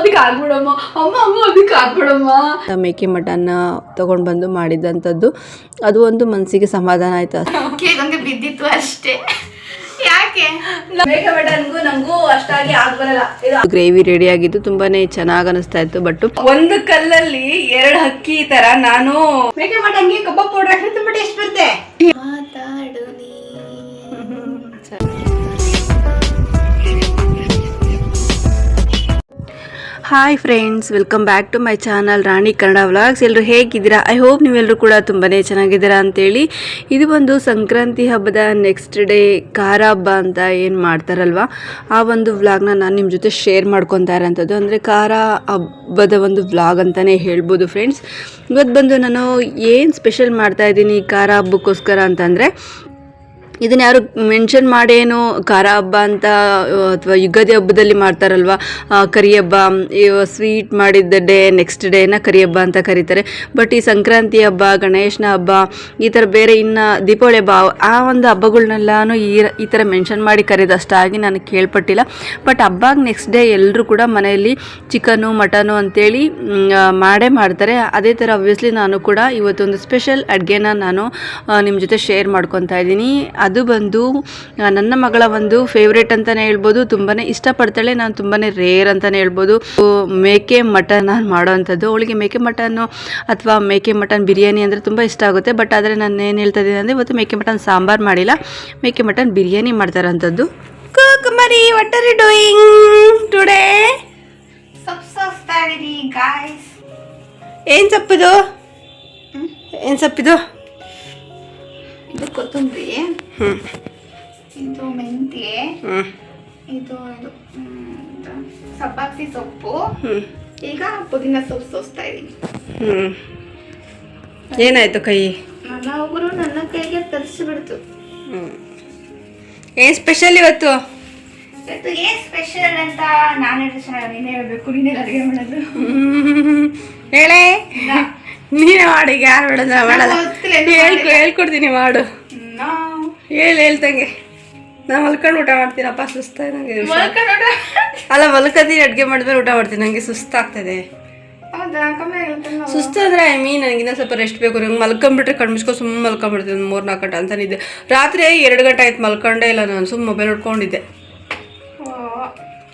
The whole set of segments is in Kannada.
ಅದಕ್ಕೆ ಆಗ್ಬಿಡಮ್ಮ. ಅಮ್ಮ ಅಮ್ಮ ಅದಕ್ಕೆ ಆಗ್ಬಿಡಮ್ಮ. ಮೇಕೆ ಮಟನ್ ತಗೊಂಡ್ ಬಂದು ಮಾಡಿದಂಥದ್ದು ಅದು ಒಂದು ಮನಸ್ಸಿಗೆ ಸಮಾಧಾನ ಆಯ್ತು ಅಷ್ಟೇ. ಹಂಗೆ ಬಿದ್ದಿತ್ತು ಅಷ್ಟೇ. ಯಾಕೆ? ಮೇಕೆ ಮಟನ್ಗೂ ನಂಗೂ ಅಷ್ಟಾಗಿ ಆಗ್ಬರಲ್ಲ ಗ್ರೇವಿ ರೆಡಿ ಆಗಿದ್ದು ತುಂಬಾನೇ ಚೆನ್ನಾಗಿ ಅನಿಸ್ತಾ ಇತ್ತು ಬಟ್ ಒಂದು ಕಲ್ಲಲ್ಲಿ ಎರಡು ಹಕ್ಕಿ ತರ. ನಾನು ಮೇಕೆ ಮಟನ್ಗೆ ಕಬ್ಬ ಪೌಡರ್ ಹಾಕಿದ್ರೆ ಬಟ್ ಎಷ್ಟು ಬರುತ್ತೆ. ಮಾತಾಡು ನೀ hi friends welcome back to my channel Rani Kannada vlogs ಎಲ್ಲರೂ ಹೇಗಿದ್ದೀರಾ? ಐ ಹೋಪ್ ನೀವೆಲ್ಲರೂ ಕೂಡ ತುಂಬಾ ಚೆನ್ನಾಗಿದ್ದೀರಾ ಅಂತೇಳಿ. ಇದು ಒಂದು ಸಂಕ್ರಾಂತಿ ಹಬ್ಬದ ನೆಕ್ಸ್ಟ್ ಡೇ ಖಾರ ಹಬ್ಬ ಅಂತ ಏನು ಮಾಡ್ತಾರಲ್ವ? ಆ ಒಂದು ವ್ಲಾಗ್ನ ನಾನು ನಿಮ್ಮ ಜೊತೆ ಶೇರ್ ಮಾಡ್ಕೊತಾ ಇರೋಂಥದ್ದು ಅಂದರೆ ಖಾರ ಹಬ್ಬದ ಒಂದು ವ್ಲಾಗ್ ಅಂತಲೇ ಹೇಳ್ಬೋದು ಫ್ರೆಂಡ್ಸ್ ಇವತ್ತು ಬಂದು ನಾನು ಏನು ಸ್ಪೆಷಲ್ ಮಾಡ್ತಾ ಇದ್ದೀನಿ ಖಾರ ಹಬ್ಬಕ್ಕೋಸ್ಕರ ಅಂತಂದರೆ ಇದನ್ನ ಯಾರು ಮೆನ್ಷನ್ ಮಾಡೇನು ಖಾರ ಹಬ್ಬ ಅಂತ ಅಥವಾ ಯುಗಾದಿ ಹಬ್ಬದಲ್ಲಿ ಮಾಡ್ತಾರಲ್ವ? ಕರಿ ಹಬ್ಬ ಸ್ವೀಟ್ ಮಾಡಿದ್ದ ಡೇ ನೆಕ್ಸ್ಟ್ ಡೇನ ಕರಿ ಹಬ್ಬ ಅಂತ ಕರೀತಾರೆ. ಬಟ್ ಈ ಸಂಕ್ರಾಂತಿ ಹಬ್ಬ, ಗಣೇಶನ ಹಬ್ಬ, ಈ ಥರ ಬೇರೆ ಇನ್ನು ದೀಪಾವಳಿ ಹಬ್ಬ, ಆ ಒಂದು ಹಬ್ಬಗಳನ್ನೆಲ್ಲಾನು ಈ ಈ ಥರ ಮೆನ್ಷನ್ ಮಾಡಿ ಕರೆದಷ್ಟಾಗಿ ನನಗೆ ಕೇಳ್ಪಟ್ಟಿಲ್ಲ. ಬಟ್ ಹಬ್ಬಾಗ ನೆಕ್ಸ್ಟ್ ಡೇ ಎಲ್ಲರೂ ಕೂಡ ಮನೆಯಲ್ಲಿ ಚಿಕನು ಮಟನು ಅಂತೇಳಿ ಮಾಡೇ ಮಾಡ್ತಾರೆ. ಅದೇ ಥರ ಅಬ್ವಿಯಸ್ಲಿ ನಾನು ಕೂಡ ಇವತ್ತೊಂದು ಸ್ಪೆಷಲ್ ಅಡುಗೆನ ನಾನು ನಿಮ್ಮ ಜೊತೆ ಶೇರ್ ಮಾಡ್ಕೊತಾ ಇದ್ದೀನಿ. ಅದು ಬಂದು ನನ್ನ ಮಗಳ ಒಂದು ಫೇವ್ರೇಟ್ ಅಂತಲೇ ಹೇಳ್ಬೋದು. ತುಂಬಾ ಇಷ್ಟಪಡ್ತಾಳೆ. ನಾನು ತುಂಬಾ ರೇರ್ ಅಂತಲೇ ಹೇಳ್ಬೋದು. ಮೇಕೆ ಮಟನ್ ನಾನು ಮಾಡೋವಂಥದ್ದು ಅವಳಿಗೆ ಮೇಕೆ ಮಟನ್ನು ಅಥವಾ ಮೇಕೆ ಮಟನ್ ಬಿರಿಯಾನಿ ಅಂದರೆ ತುಂಬ ಇಷ್ಟ ಆಗುತ್ತೆ. ಬಟ್ ಆದರೆ ನಾನು ಏನು ಹೇಳ್ತಾ ಇದ್ದೀನಿ ಅಂದರೆ ಇವತ್ತು ಮೇಕೆ ಮಟನ್ ಸಾಂಬಾರು ಮಾಡಿಲ್ಲ. ಮೇಕೆ ಮಟನ್ ಬಿರಿಯಾನಿ ಮಾಡ್ತಾರಂಥದ್ದು. ಕುಕುಮರಿ what are you doing today ಸೊಪ್ಪು ಸೋಸ್ತಾ ಇದೀನಿ ಗಾಯ್ಸ್ ಏನು ಸೊಪ್ಪಿದು? ಏನು ಸೊಪ್ಪಿದು? ಇದು ಕೊತ್ತಂಬರಿ. ಇದು ಮೆಂತ್ಯ. ಇದು ಇದು ಸೊಪ್ಪು. ಈಗ ಪುದೀನ ಸೊಪ್ಪು ಸೋಸ್ತಾ ಇದ್ದೀನಿ ಏನಾಯಿತು ಕೈ? ನನ್ನ ಒಬ್ಬರು ನನ್ನ ಕೈಗೆ ತರಿಸಿಬಿಡ್ತು ಏನು ಸ್ಪೆಷಲ್ ಇವತ್ತು? ಇವತ್ತು ಏನ್ ಸ್ಪೆಷಲ್ ಅಂತ ನಾನು ಹೇಳಿದ್ರೆ ನೀನೇ ಹೇಳ್ಬೇಕು ನೀನೇ ಅಡುಗೆ ಮಾಡೋದು. ಹೇಳೇ? ನೀನೇ ಮಾಡಿ ಯಾರು ಮಾಡೋದು ಮಾಡೋದು ಹೇಳ್ಕೊಡ್ತೀನಿ ಮಾಡು. ಹೇಳು ಹೇಳ್ತಂಗೆ ನಾ ಮಲ್ಕೊಂಡು ಊಟ ಮಾಡ್ತೀನಪ್ಪ ಸುಸ್ತಾಗಿ ನನಗೆ ಅಲ್ಲ ಮಲ್ಕತೀನಿ ಅಡುಗೆ ಮಾಡಿದ್ಮೇಲೆ ಊಟ ಮಾಡ್ತೀನಿ ನನಗೆ ಸುಸ್ತಾಗ್ತದೆ. ಸುಸ್ತು ಅಂದರೆ ಐ ಮೀನ್ ನನಗಿನ್ನ ಸ್ವಲ್ಪ ರೆಸ್ಟ್ ಬೇಕು ನಂಗೆ ಮಲ್ಕೊಂಬಿಟ್ರೆ ಕಣ್ಮಿಸ್ಕೊ ಸುಮ್ಮನೆ ಮಲ್ಕೊಂಬಿಡ್ತೀನಿ ಒಂದು ಮೂರು ನಾಲ್ಕು ಗಂಟೆ ಅಂತ ನಿದ್ದೆ ರಾತ್ರಿ ಎರಡು ಗಂಟೆ ಆಯ್ತು ಮಲ್ಕೊಂಡೇ ಇಲ್ಲ ನಾನು ಸುಮ್ಮ ಮೊಬೈಲ್ ನೋಡ್ಕೊಂಡಿದ್ದೆ.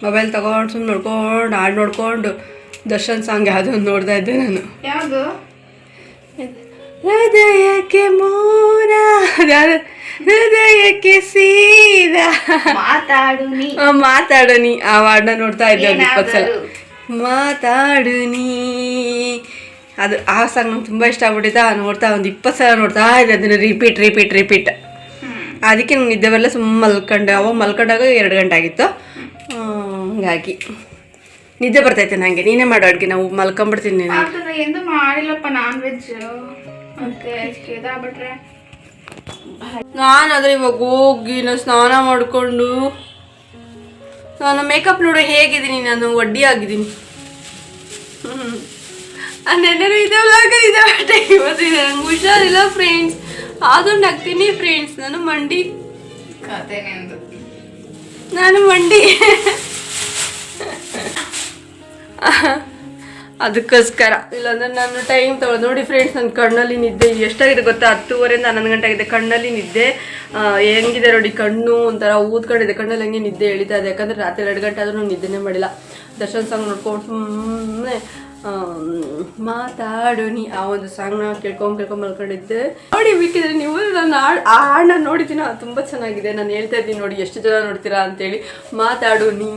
ಮೊಬೈಲ್ ತಗೊಂಡು ಸುಮ್ಮನೆ ನೋಡ್ಕೊಂಡು ಹಾಡು ನೋಡ್ಕೊಂಡು ದರ್ಶನ್ ಸಾಂಗ್ ಯಾವುದೋ ಒಂದು ನೋಡ್ತಾ ಇದ್ದೆ ನಾನು. ಹೃದಯಕ್ಕೆ ಮೂರ? ಹೃದಯಕ್ಕೆ ಸೀದಾ. ಮಾತಾಡು ನೀ ಆ, ಮಾತಾಡು ನೀ ಆ ಹಾಡನ್ನ ನೋಡ್ತಾ ಇದ್ದೆ ಒಂದು ಇಪ್ಪತ್ತು ಸಲ? ಮಾತಾಡು ನೀ ಅದು ಆ ಸಾಂಗ್ ನಂಗೆ ತುಂಬ ಇಷ್ಟ ಆಗ್ಬಿಟ್ಟಿದ್ದ ನೋಡ್ತಾ ಒಂದು ಇಪ್ಪತ್ತು ಸಲ ನೋಡ್ತಾ ಇದ್ದೆ ಅದನ್ನು ರಿಪೀಟ್ ರಿಪೀಟ್ ರಿಪೀಟ್ ಅದಕ್ಕೆ ನಂಗೆ ನಿದ್ದೆ ಬರಲ್ಲ ಸುಮ್ಮನೆ ಮಲ್ಕೊಂಡೆ. ಅವ ಮಲ್ಕೊಂಡಾಗ ಎರಡು ಗಂಟೆ ಆಗಿತ್ತು. ಹಂಗಾಗಿ. ನಿದ್ದೆ ಬರ್ತೈತೆ ನನಗೆ ನೀನೇ ಮಾಡೋ ಅಡುಗೆ. ನಾವು ಮಲ್ಕೊಂಬಿಡ್ತೀನಿ ಮಾಡಿಲ್ಲಪ್ಪ ನಾನ್ ವೆಜ್ ಮತ್ತೆ ಇದಾಗ್ಬಿಟ್ರೆ ನಾನಾದ್ರೆ ಇವಾಗ ಹೋಗಿ ನಾನು ಸ್ನಾನ ಮಾಡಿಕೊಂಡು ನಾನು ಮೇಕಪ್ ನೋಡು ಹೇಗಿದ್ದೀನಿ ನಾನು ಒಡ್ಡಿ ಆಗಿದ್ದೀನಿ. ನೆನ್ನೆನೂ ಇದೆ ವ್ಲಾಗ ಇದೆ ಬಟ್ಟೆ ಇವತ್ತಿದೆ ನಂಗೆ ಹುಷಾರಿಲ್ಲ ಫ್ರೆಂಡ್ಸ್ ಆದ್ರೂ ನಗ್ತೀನಿ ಫ್ರೆಂಡ್ಸ್ ನಾನು ಮಂಡಿ ನಾನು ಮಂಡಿ ಅದಕ್ಕೋಸ್ಕರ. ಇಲ್ಲಾಂದ್ರೆ ನಾನು ಟೈಮ್ ತಗೊಳ್ಳೋದು. ನೋಡಿ ಫ್ರೆಂಡ್ಸ್ ನನ್ನ ಕಣ್ಣಲ್ಲಿ ನಿದ್ದೆ ಎಷ್ಟಾಗಿದೆ ಗೊತ್ತಾ? ಹತ್ತುವರೆಯಿಂದ ಹನ್ನೊಂದು ಗಂಟೆ ಆಗಿದೆ ಕಣ್ಣಲ್ಲಿ ನಿದ್ದೆ. ಹೆಂಗಿದೆ ನೋಡಿ ಕಣ್ಣು ಒಂಥರ ಊದ್ಕೊಂಡಿದೆ. ಕಣ್ಣಲ್ಲಿ ಹೆಂಗೆ ನಿದ್ದೆ ಎಳಿತಾ ಇದೆ. ಯಾಕಂದ್ರೆ ರಾತ್ರಿ ಎರಡು ಗಂಟೆ ಆದರೂ ನಿದ್ದೆನೇ ಮಾಡಿಲ್ಲ. ದರ್ಶನ್ ಸಾಂಗ್ ನೋಡ್ಕೊಂಡು ಸುಮ್ಮನೆ ಮಾತಾಡು ನೀ ಆ ಒಂದು ಸಾಂಗ್ನ ಕೇಳ್ಕೊಂಡು ಕೇಳ್ಕೊಂಡ್ ಮಲ್ಕೊಂಡಿದ್ದೆ. ನೋಡಿ ಬೇಕಿದ್ರೆ ನೀವು ನಾನು ಆ ಹಾಡನ್ನ ನೋಡಿದ್ದೀನ ತುಂಬ ಚೆನ್ನಾಗಿದೆ. ನಾನು ಹೇಳ್ತಾ ಇದ್ದೀನಿ ನೋಡಿ ಎಷ್ಟು ಜನ ನೋಡ್ತೀರಾ ಅಂತೇಳಿ. ಮಾತಾಡು ನೀ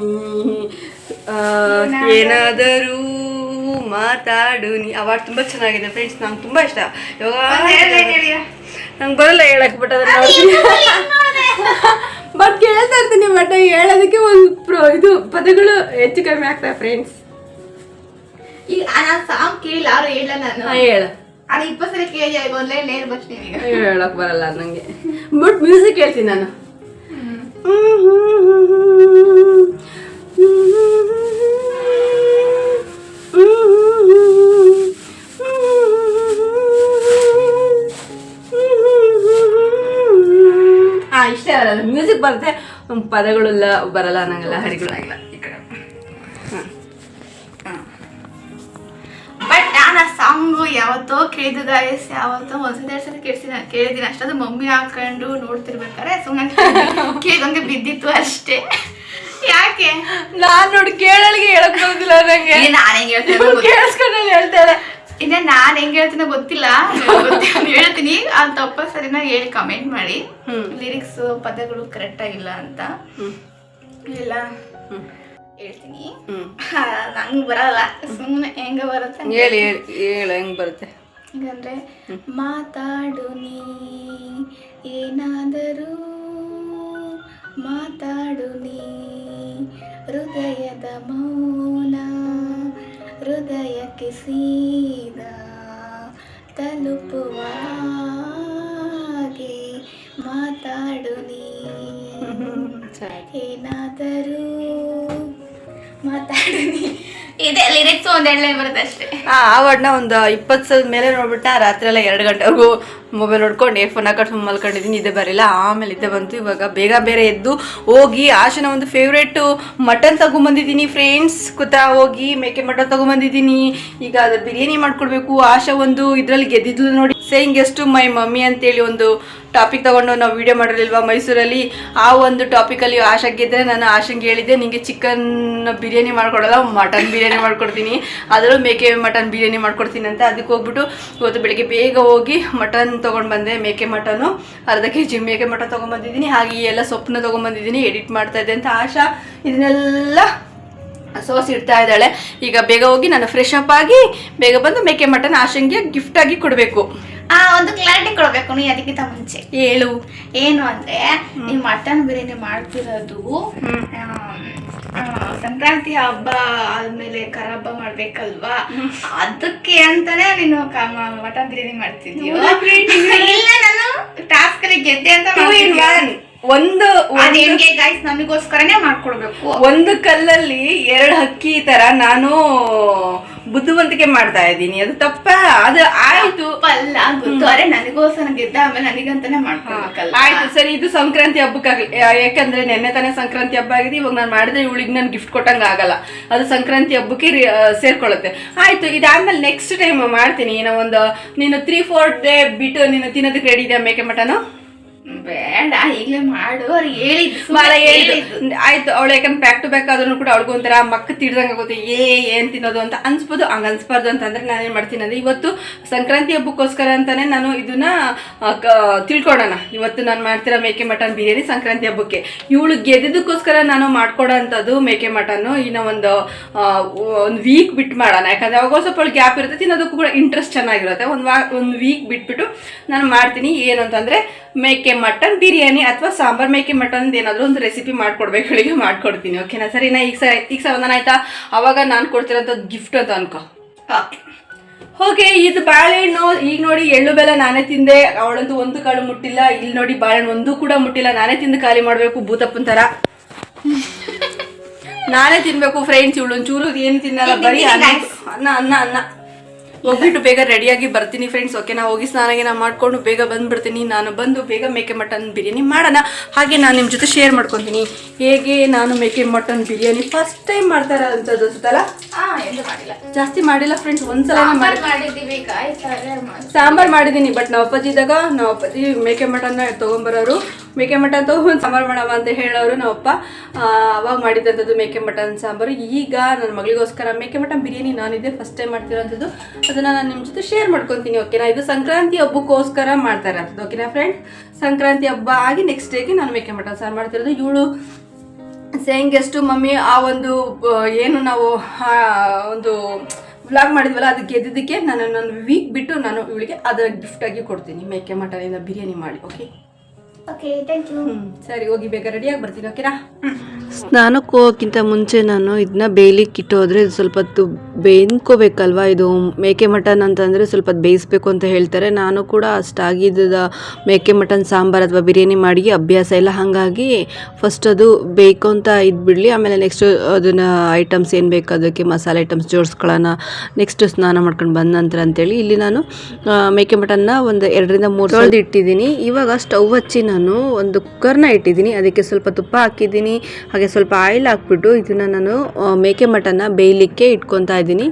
ಏನಾದರೂ ಮಾತಾಡು ನೀ ಅವಾರ್ಡ್ ತುಂಬ ಚೆನ್ನಾಗಿದೆ ಫ್ರೆಂಡ್ಸ್ ನಂಗೆ ತುಂಬ ಇಷ್ಟ ಇವಾಗ ನಂಗೆ ಬರಲ್ಲ ಹೇಳಕ್ ಬಟ್ ಅದನ್ನ ನೋಡ್ತೀನಿ ಬಟ್ ಕೇಳ್ತಾ ಇರ್ತೀನಿ ಬಟ್ ಹೇಳೋದಕ್ಕೆ ಒಂದು ಪ್ರೋ ಇದು ಪದಗಳು ಹೆಚ್ಚು ಕಮ್ಮಿ ಆಗ್ತವೆ ಫ್ರೆಂಡ್ಸ್ ಈಗ ನಾನು ಸಾಂಗ್ ಕೇಳಿಲ್ಲ ಯಾರು ಹೇಳ ನಾನು ಹೇಳ ಅದು ಇಪ್ಪತ್ತು ಸಲ ಕೇಳಿ ಒಂದೇ ನೇರ್ ಬರ್ತೀನಿ ಈಗ ಹೇಳಕ್ ಬರಲ್ಲ ನಂಗೆ ಬಟ್ ಮ್ಯೂಸಿಕ್ ಹೇಳ್ತೀನಿ ನಾನು ಹಾ ಇಷ್ಟೇ ಬರಲ್ಲ ಮ್ಯೂಸಿಕ್ ಬರುತ್ತೆ. ಪದಗಳೆಲ್ಲ ಬರಲ್ಲ ಅನ್ನಂಗಿಲ್ಲ ಹರಿಗಳಾಗಿಲ್ಲ ಈ ಕಡೆ. ಬಟ್ ನಾನು ಆ ಸಾಂಗು ಯಾವತ್ತೋ ಕೇಳಿದ್ದು ಗಾಯಸ್ ಯಾವತ್ತೋ ಒಂದ್ಸತಿ ಎರಡು ಸಲ ಕೇಳಿಸಿದ ಕೇಳಿದ್ದೀನಿ. ಅಷ್ಟೇ ಅದು ಮಮ್ಮಿ ಹಾಕೊಂಡು ನೋಡ್ತಿರ್ಬೇಕಾರೆ ಸುಮ್ಮನೆ ಕೇಳಿದಂಗೆ ಬಿದ್ದಿತ್ತು ಅಷ್ಟೇ. ಯಾಕೆ? ನಾನ್ ನೋಡಿ ಕೇಳಳಿಗೆ ಹೇಳಕ್ ಬರೋದಿಲ್ಲ ನಂಗೆ. ನಾನು ಹೆಂಗ್ ಹೇಳ್ತೀನಿ ಕೇಳಿಸ್ಕೊಂಡು ಹೇಳ್ತಾಳೆ. ಇನ್ನ ನಾನ್ ಹೆಂಗ್ ಹೇಳ್ತೀನೋ ಗೊತ್ತಿಲ್ಲ. ಹೇಳ್ತೀನಿ. ಅದು ತಪ್ಪ ಸರಿನ ಹೇಳಿ ಕಮೆಂಟ್ ಮಾಡಿ. ಲಿರಿಕ್ಸ್ ಪದಗಳು ಕರೆಕ್ಟ್ ಆಗಿಲ್ಲ ಅಂತ. ಇಲ್ಲ. ಹೇಳ್ತೀನಿ. ನಂಗೆ ಬರಲ್ಲ. ಸುಮ್ಮನೆ ಹೆಂಗ ಬರುತ್ತೆ ಹೇಳಿ ಹೇಳು ಹೆಂಗ್ ಬರುತ್ತೆ? ಹೀಗಂದ್ರೆ ಮಾತಾಡು ನೀ. ಏನಾದರೂ ಮಾತಾಡು ನೀ ಹೃದಯದ ಮೌನ ಹೃದಯಕ್ಕೆ ಸೀದಾ ತಲುಪುವ ಹಾಗೆ ಮಾತಾಡು ನೀ ಏನಾದರೂ ಮಾತಾಡು ನೀ ಇದೆ ಬರುತ್ತೆ ಆ ಒಂದು ಇಪ್ಪತ್ತು ಸಲ ಮೇಲೆ ನೋಡ್ಬಿಟ್ಟೆ ರಾತ್ರಿ ಎಲ್ಲ ಎರಡು ಗಂಟೆವರೆಗೂ ಮೊಬೈಲ್ ನೋಡ್ಕೊಂಡು ಏರ್ಫೋನ್ ಹಾಕೊಂಡು ಮಲ್ಕೊಂಡಿದ್ದೀನಿ ಇದೆ ಬರಲಿಲ್ಲ. ಆಮೇಲೆ ಇದೆ ಬಂತು, ಇವಾಗ ಬೇಗ ಬೇರೆ ಎದ್ದು ಹೋಗಿ ಆಶನ ಒಂದು ಫೇವ್ರೇಟು ಮಟನ್ ತಗೊಂಬಂದಿದ್ದೀನಿ ಫ್ರೆಂಡ್ಸ್ ಕೂತ ಹೋಗಿ ಮೇಕೆ ಮಟನ್ ತಗೊಂಬಂದಿದ್ದೀನಿ. ಈಗ ಅದು ಬಿರಿಯಾನಿ ಮಾಡ್ಕೊಡ್ಬೇಕು, ಆಶಾ ಒಂದು ಇದರಲ್ಲಿ ಗೆದ್ದಿದ್ಲು ನೋಡಿ. ಸೇಯಿಂಗ್ ಎಷ್ಟು ಮೈ ಮಮ್ಮಿ ಅಂತೇಳಿ ಒಂದು ಟಾಪಿಕ್ ತಗೊಂಡು ನಾವು ವಿಡಿಯೋ ಮಾಡಿರಲಿಲ್ವಾ ಮೈಸೂರಲ್ಲಿ? ಆ ಒಂದು ಟಾಪಿಕಲ್ಲಿ ಆಶಾ ಇದ್ದರೆ ನಾನು ಆಶಂಗೆ ಹೇಳಿದ್ದೆ ನಿಮಗೆ ಚಿಕನ್ ಬಿರಿಯಾನಿ ಮಾಡ್ಕೊಡಲ್ಲ ಮಟನ್ ಬಿರಿಯಾನಿ ಮಾಡ್ಕೊಡ್ತೀನಿ. ಅದರಲ್ಲೂ ಮೇಕೆ ಮಟನ್ ಬಿರಿಯಾನಿ ಮಾಡ್ಕೊಡ್ತೀನಿ ಅಂತ ಅದಕ್ಕೆ ಹೋಗ್ಬಿಟ್ಟು ಇವತ್ತು ಬೆಳಿಗ್ಗೆ ಬೇಗ ಹೋಗಿ ಮಟನ್ ತೊಗೊಂಡು ಬಂದೆ, ಮೇಕೆ ಮಟನು ಅರ್ಧ ಕೆ ಜಿ ಮೇಕೆ ಮಟನ್ ತೊಗೊಂಬಂದಿದ್ದೀನಿ. ಹಾಗೆ ಈ ಎಲ್ಲ ಸೊಪ್ಪನ್ನ ತೊಗೊಂಬಂದಿದ್ದೀನಿ ಎಡಿಟ್ ಮಾಡ್ತಾ ಇದ್ದೆ ಅಂತ ಆಶಾ ಇದನ್ನೆಲ್ಲ ಸೋಸ್ ಇಡ್ತಾ ಇದ್ದಾಳೆ. ಈಗ ಬೇಗ ಹೋಗಿ ನಾನು ಫ್ರೆಶ್ ಅಪ್ ಆಗಿ ಬೇಗ ಬಂದು ಮೇಕೆ ಮಟನ್ ಆಶಂಗೆ ಗಿಫ್ಟ್ ಆಗಿ ಕೊಡಬೇಕು. ಒಂದು ಕ್ಲಾರಿಟಿ ಕೊಡ್ಬೇಕು ನೀ ಅದಕ್ಕಿಂತ ಮುಂಚೆ. ಹೇಳು ಏನು ಅಂದ್ರೆ ನೀವು ಮಟನ್ ಬಿರಿಯಾನಿ ಮಾಡ್ತಿರೋದು ಸಂಕ್ರಾಂತಿ ಹಬ್ಬ ಆದ್ಮೇಲೆ ಕರ ಹಬ್ಬ ಮಾಡ್ಬೇಕಲ್ವಾ ಅದಕ್ಕೆ ಅಂತಾನೆ ನೀನು ಮಟನ್ ಬಿರಿಯಾನಿ ಮಾಡ್ತಿದ್ಯೋ? ಇಲ್ಲ ನಾನು ಟಾಸ್ಕ್ ಗೆದ್ದೆ ಅಂತ. ಒಂದು ಗೈಸ್ ನಮಗೋಸ್ಕರನೇ ಮಾಡ್ಕೊಡ್ಬೇಕು. ಒಂದು ಕಲ್ಲಲ್ಲಿ ಎರಡು ಹಕ್ಕಿ ತರ ನಾನು ಬುದ್ಧಿವಂತಿಕೆ ಮಾಡ್ತಾ ಇದ್ದೀನಿ. ಅದು ತಪ್ಪ. ಅದು ಆಯ್ತು. ಅಲ್ಲ ಗೊತ್ತಾರೆ ನನಗೋಸ್ಕರ ಗೆದ್ದ ಆಮೇಲೆ ನನಗಂತಾನೆ ಮಾಡ್ಕೊಡ್ಬೇಕಲ್ಲ ಆಯ್ತು ಸರಿ. ಇದು ಸಂಕ್ರಾಂತಿ ಹಬ್ಬಕ್ಕಾಗಲಿ ಯಾಕಂದ್ರೆ ನೆನ್ನೆ ತಾನೇ ಸಂಕ್ರಾಂತಿ ಹಬ್ಬ ಆಗಿದೆ. ಇವಾಗ ನಾನು ಮಾಡಿದ್ರೆ ಇವಳಿಗೆ ನಾನು ಗಿಫ್ಟ್ ಕೊಟ್ಟಂಗೆ ಆಗಲ್ಲ. ಅದು ಸಂಕ್ರಾಂತಿ ಹಬ್ಬಕ್ಕೆ ಸೇರ್ಕೊಳ್ಳುತ್ತೆ. ಆಯ್ತು ಇದಾದ್ಮೇಲೆ ನೆಕ್ಸ್ಟ್ ಟೈಮ್ ಮಾಡ್ತೀನಿ. ಏನೋ ಒಂದು ನೀನು ತ್ರೀ ಫೋರ್ ಡೇ ಬಿಟ್ಟು ನೀನು ತಿನ್ನೋದಕ್ಕೆ ರೆಡಿ ಇದೆಯಾ ಮೇಕೆ ಮಟನು? ಬೇಡ ಈಗಲೇ ಮಾಡು ಅವ್ರು ಹೇಳಿದ್ದು ಬಾಳ ಸುಮ್ನೆ ಹೇಳಿದ್ದು. ಆಯ್ತು ಅವಳು ಯಾಕಂದ್ರೆ ಬ್ಯಾಕ್ ಟು ಬ್ಯಾಕ್ ಆದ್ರೂ ಕೂಡ ಅವಳಿಗೂ ಒಂಥರ ಮಕ್ಕ ತಿಡ್ದಂಗೆ ಆಗುತ್ತೆ. ಏ ಏನ್ ತಿನ್ನೋದು ಅಂತ ಅನ್ಸ್ಬೋದು ಹಂಗೆ ಅನ್ಸ್ಬಾರ್ದು ಅಂತಂದ್ರೆ ನಾನೇನ್ ಮಾಡ್ತೀನಿ ಅಂದ್ರೆ ಇವತ್ತು ಸಂಕ್ರಾಂತಿ ಹಬ್ಬಕ್ಕೋಸ್ಕರ ಅಂತಾನೆ ನಾನು ಇದನ್ನ ತಿಳ್ಕೊಳ್ಳೋಣ ಇವತ್ತು ನಾನು ಮಾಡ್ತಿರೋ ಮೇಕೆ ಮಟನ್ ಬಿರಿಯಾನಿ ಸಂಕ್ರಾಂತಿ ಹಬ್ಬಕ್ಕೆ. ಇವಳು ಗೆದ್ದಿದ್ದಕ್ಕೋಸ್ಕರ ನಾನು ಮಾಡ್ಕೊಡೋ ಅಂಥದ್ದು ಮೇಕೆ ಮಟನ್ನು ಇನ್ನು ಒಂದು ಒಂದು ವೀಕ್ ಬಿಟ್ಟು ಮಾಡೋಣ. ಯಾಕಂದ್ರೆ ಅವಾಗ ಸ್ವಲ್ಪ ಗ್ಯಾಪ್ ಇರುತ್ತೆ ತಿನ್ನೋದಕ್ಕೂ ಕೂಡ ಇಂಟ್ರೆಸ್ಟ್ ಚೆನ್ನಾಗಿರುತ್ತೆ. ಒಂದು ವಾ ಒಂದು ವೀಕ್ ಬಿಟ್ಬಿಟ್ಟು ನಾನು ಮಾಡ್ತೀನಿ. ಏನು ಅಂತಂದ್ರೆ ಮೇಕೆ ಮಟನ್ ಬಿರಿಯಾನಿ ಅಥವಾ ಸಾಂಬಾರ್ ಮೇಕೆ ಮಟನ್ ಏನಾದರೂ ಒಂದು ರೆಸಿಪಿ ಮಾಡ್ಕೊಡ್ಬೇಕು ಹೇಳಿ ಮಾಡ್ಕೊಡ್ತೀನಿ ಓಕೆನಾ ಸರಿನಾ ಈಗ ಸ ಈಗ ಸಮಾಧಾನ ಆಯ್ತಾ? ಅವಾಗ ನಾನು ಕೊಡ್ತಿರೋಂಥದ್ದು ಗಿಫ್ಟ್ ಅಂತ ಅನ್ಕೋ. ಓಕೆ ಇದು ಬಾಳೆಹಣ್ಣು. ಈಗ ನೋಡಿ ಎಳ್ಳು ಬೆಲ್ಲ ನಾನೇ ತಿಂದೆ. ಅವಳಂತೂ ಒಂದು ಕಾಳು ಮುಟ್ಟಿಲ್ಲ. ಇಲ್ಲಿ ನೋಡಿ ಬಾಳೆಹಣ್ಣು ಒಂದು ಕೂಡ ಮುಟ್ಟಿಲ್ಲ. ನಾನೇ ತಿಂದು ಖಾಲಿ ಮಾಡಬೇಕು ಭೂತಪ್ಪನ ಥರ. ನಾನೇ ತಿನ್ಬೇಕು ಫ್ರೆಂಡ್ಸ್ ಇವಳು ಒಂಚೂರು ಏನು ತಿನ್ನಲ್ಲ ಬರೀ ಅನ್ನ ಅನ್ನ ಅನ್ನ ಅನ್ನ. ಹೋಗ್ಬಿಟ್ಟು ಬೇಗ ರೆಡಿಯಾಗಿ ಬರ್ತೀನಿ ಫ್ರೆಂಡ್ಸ್ ಓಕೆ ನಾ ಹೋಗಿ ಸ್ನಾನ ಏನ ಮಾಡ್ಕೊಂಡು ಬೇಗ ಬಂದ್ಬಿಡ್ತೀನಿ. ನಾನು ಬಂದು ಬೇಗ ಮೇಕೆ ಮಟನ್ ಬಿರಿಯಾನಿ ಮಾಡೋಣ. ಹಾಗೆ ನಾನು ನಿಮ್ಮ ಜೊತೆ ಶೇರ್ ಮಾಡ್ಕೊತೀನಿ. ಹೇಗೆ ನಾನು ಮೇಕೆ ಮಟನ್ ಬಿರಿಯಾನಿ ಫಸ್ಟ್ ಟೈಮ್ ಮಾಡ್ತಾ ಇರೋಂಥದ್ದು ಅನ್ಸುತ್ತಲ್ಲ? ಜಾಸ್ತಿ ಮಾಡಿಲ್ಲ ಫ್ರೆಂಡ್ಸ್ ಒಂದ್ಸಲ ಸಾಂಬಾರ್ ಮಾಡಿದ್ದೀನಿ ಬಟ್ ನಾವು ಅಪ್ಪಾಜಿ ಇದ್ದಾಗ ನಾವು ಅಪ್ಪಾಜಿ ಮೇಕೆ ಮಟನ್ ತೊಗೊಂಬರೋರು. ಮೇಕೆ ಮಟನ್ ತಗೊಂಡು ಸಾಂಬಾರು ಮಾಡವ ಅಂತ ಹೇಳೋರು ಅಪ್ಪ. ಅವಾಗ ಮಾಡಿದಂಥದ್ದು ಮೇಕೆ ಮಟನ್ ಸಾಂಬಾರು. ಈಗ ನನ್ನ ಮಗಳಿಗೋಸ್ಕರ ಮೇಕೆ ಮಟನ್ ಬಿರಿಯಾನಿ ನಾನಿದೆ ಫಸ್ಟ್ ಟೈಮ್ ಮಾಡ್ತಿರೋಂಥದ್ದು ಅದನ್ನು ನಾನು ನಿಮ್ಮ ಜೊತೆ ಶೇರ್ ಮಾಡ್ಕೊತೀನಿ ಓಕೆನಾ ಇದು ಸಂಕ್ರಾಂತಿ ಹಬ್ಬಕ್ಕೋಸ್ಕರ ಮಾಡ್ತಾ ಇರೋದು ಓಕೆನಾ ಫ್ರೆಂಡ್ ಸಂಕ್ರಾಂತಿ ಹಬ್ಬ ಆಗಿ ನೆಕ್ಸ್ಟ್ ಡೇಗೆ ನಾನು ಮೇಕೆ ಮಟನ್ ಸಾರು ಮಾಡ್ತಿರೋದು ಇವಳು ಸೇಯಿಂಗ್ ಎಷ್ಟು ಮಮ್ಮಿ ಆ ಒಂದು ಏನು ನಾವು ಒಂದು ವ್ಲಾಗ್ ಮಾಡಿದ್ವಲ್ಲ, ಅದು ಗೆದ್ದಿದ್ದಕ್ಕೆ ನಾನು ನನ್ನ ವೀಕ್ ಬಿಟ್ಟು ನಾನು ಇವಳಿಗೆ ಅದರ ಗಿಫ್ಟ್ ಆಗಿ ಕೊಡ್ತೀನಿ ಮೇಕೆ ಮಟನಿಂದ ಬಿರಿಯಾನಿ ಮಾಡಿ ಓಕೆ ಓಕೆ ಥ್ಯಾಂಕ್ ಯು ಸರಿ ಹೋಗಿ ಬೇಗ ರೆಡಿಯಾಗಿ ಬರ್ತೀನಿ ಓಕೆನಾ ಸ್ನಾನಕ್ಕೆ ಹೋಗೋಕ್ಕಿಂತ ಮುಂಚೆ ನಾನು ಇದನ್ನ ಬೇಯ್ಲಿಕ್ಕೆ ಇಟ್ಟೋದ್ರೆ ಇದು ಸ್ವಲ್ಪ ಹೊತ್ತು ಬೇಯ್ಕೋಬೇಕಲ್ವಾ? ಇದು ಮೇಕೆ ಮಟನ್ ಅಂತಂದರೆ ಸ್ವಲ್ಪ ಹೊತ್ತು ಬೇಯಿಸ್ಬೇಕು ಅಂತ ಹೇಳ್ತಾರೆ. ನಾನು ಕೂಡ ಅಷ್ಟಾಗಿದ್ದ ಮೇಕೆ ಮಟನ್ ಸಾಂಬಾರು ಅಥವಾ ಬಿರಿಯಾನಿ ಮಾಡಿ ಅಭ್ಯಾಸ ಇಲ್ಲ ಹಾಗಾಗಿ ಫಸ್ಟ್ ಅದು ಬೇಯ್ಕೊಂತ ಇದ್ಬಿಡಲಿ ಆಮೇಲೆ ನೆಕ್ಸ್ಟ್ ಅದನ್ನು ಐಟಮ್ಸ್ ಏನು ಬೇಕು ಅದಕ್ಕೆ ಮಸಾಲೆ ಐಟಮ್ಸ್ ಜೋಡಿಸ್ಕೊಳ್ಳೋಣ ನೆಕ್ಸ್ಟ್ ಸ್ನಾನ ಮಾಡ್ಕೊಂಡು ಬಂದ ನಂತರ ಅಂತೇಳಿ ಇಲ್ಲಿ ನಾನು ಮೇಕೆ ಮಟನ್ನ ಒಂದು ಎರಡರಿಂದ ಮೂರು ತೊಳೆದು ಇಟ್ಟಿದ್ದೀನಿ ಇವಾಗ ಸ್ಟವ್ ಹಚ್ಚಿ ನಾನು ನಾನು ಒಂದು ಕುಕ್ಕರ್ನ ಇಟ್ಟಿದ್ದೀನಿ. ಅದಕ್ಕೆ ಸ್ವಲ್ಪ ತುಪ್ಪ ಹಾಕಿದ್ದೀನಿ. ಹಾಗೆ ಸ್ವಲ್ಪ ಆಯಿಲ್ ಹಾಕ್ಬಿಟ್ಟು ಇದನ್ನು ನಾನು ಮೇಕೆ ಮಟನ್ನ ಬೇಯಲಿಕ್ಕೆ ಇಟ್ಕೊತಾ ಇದ್ದೀನಿ.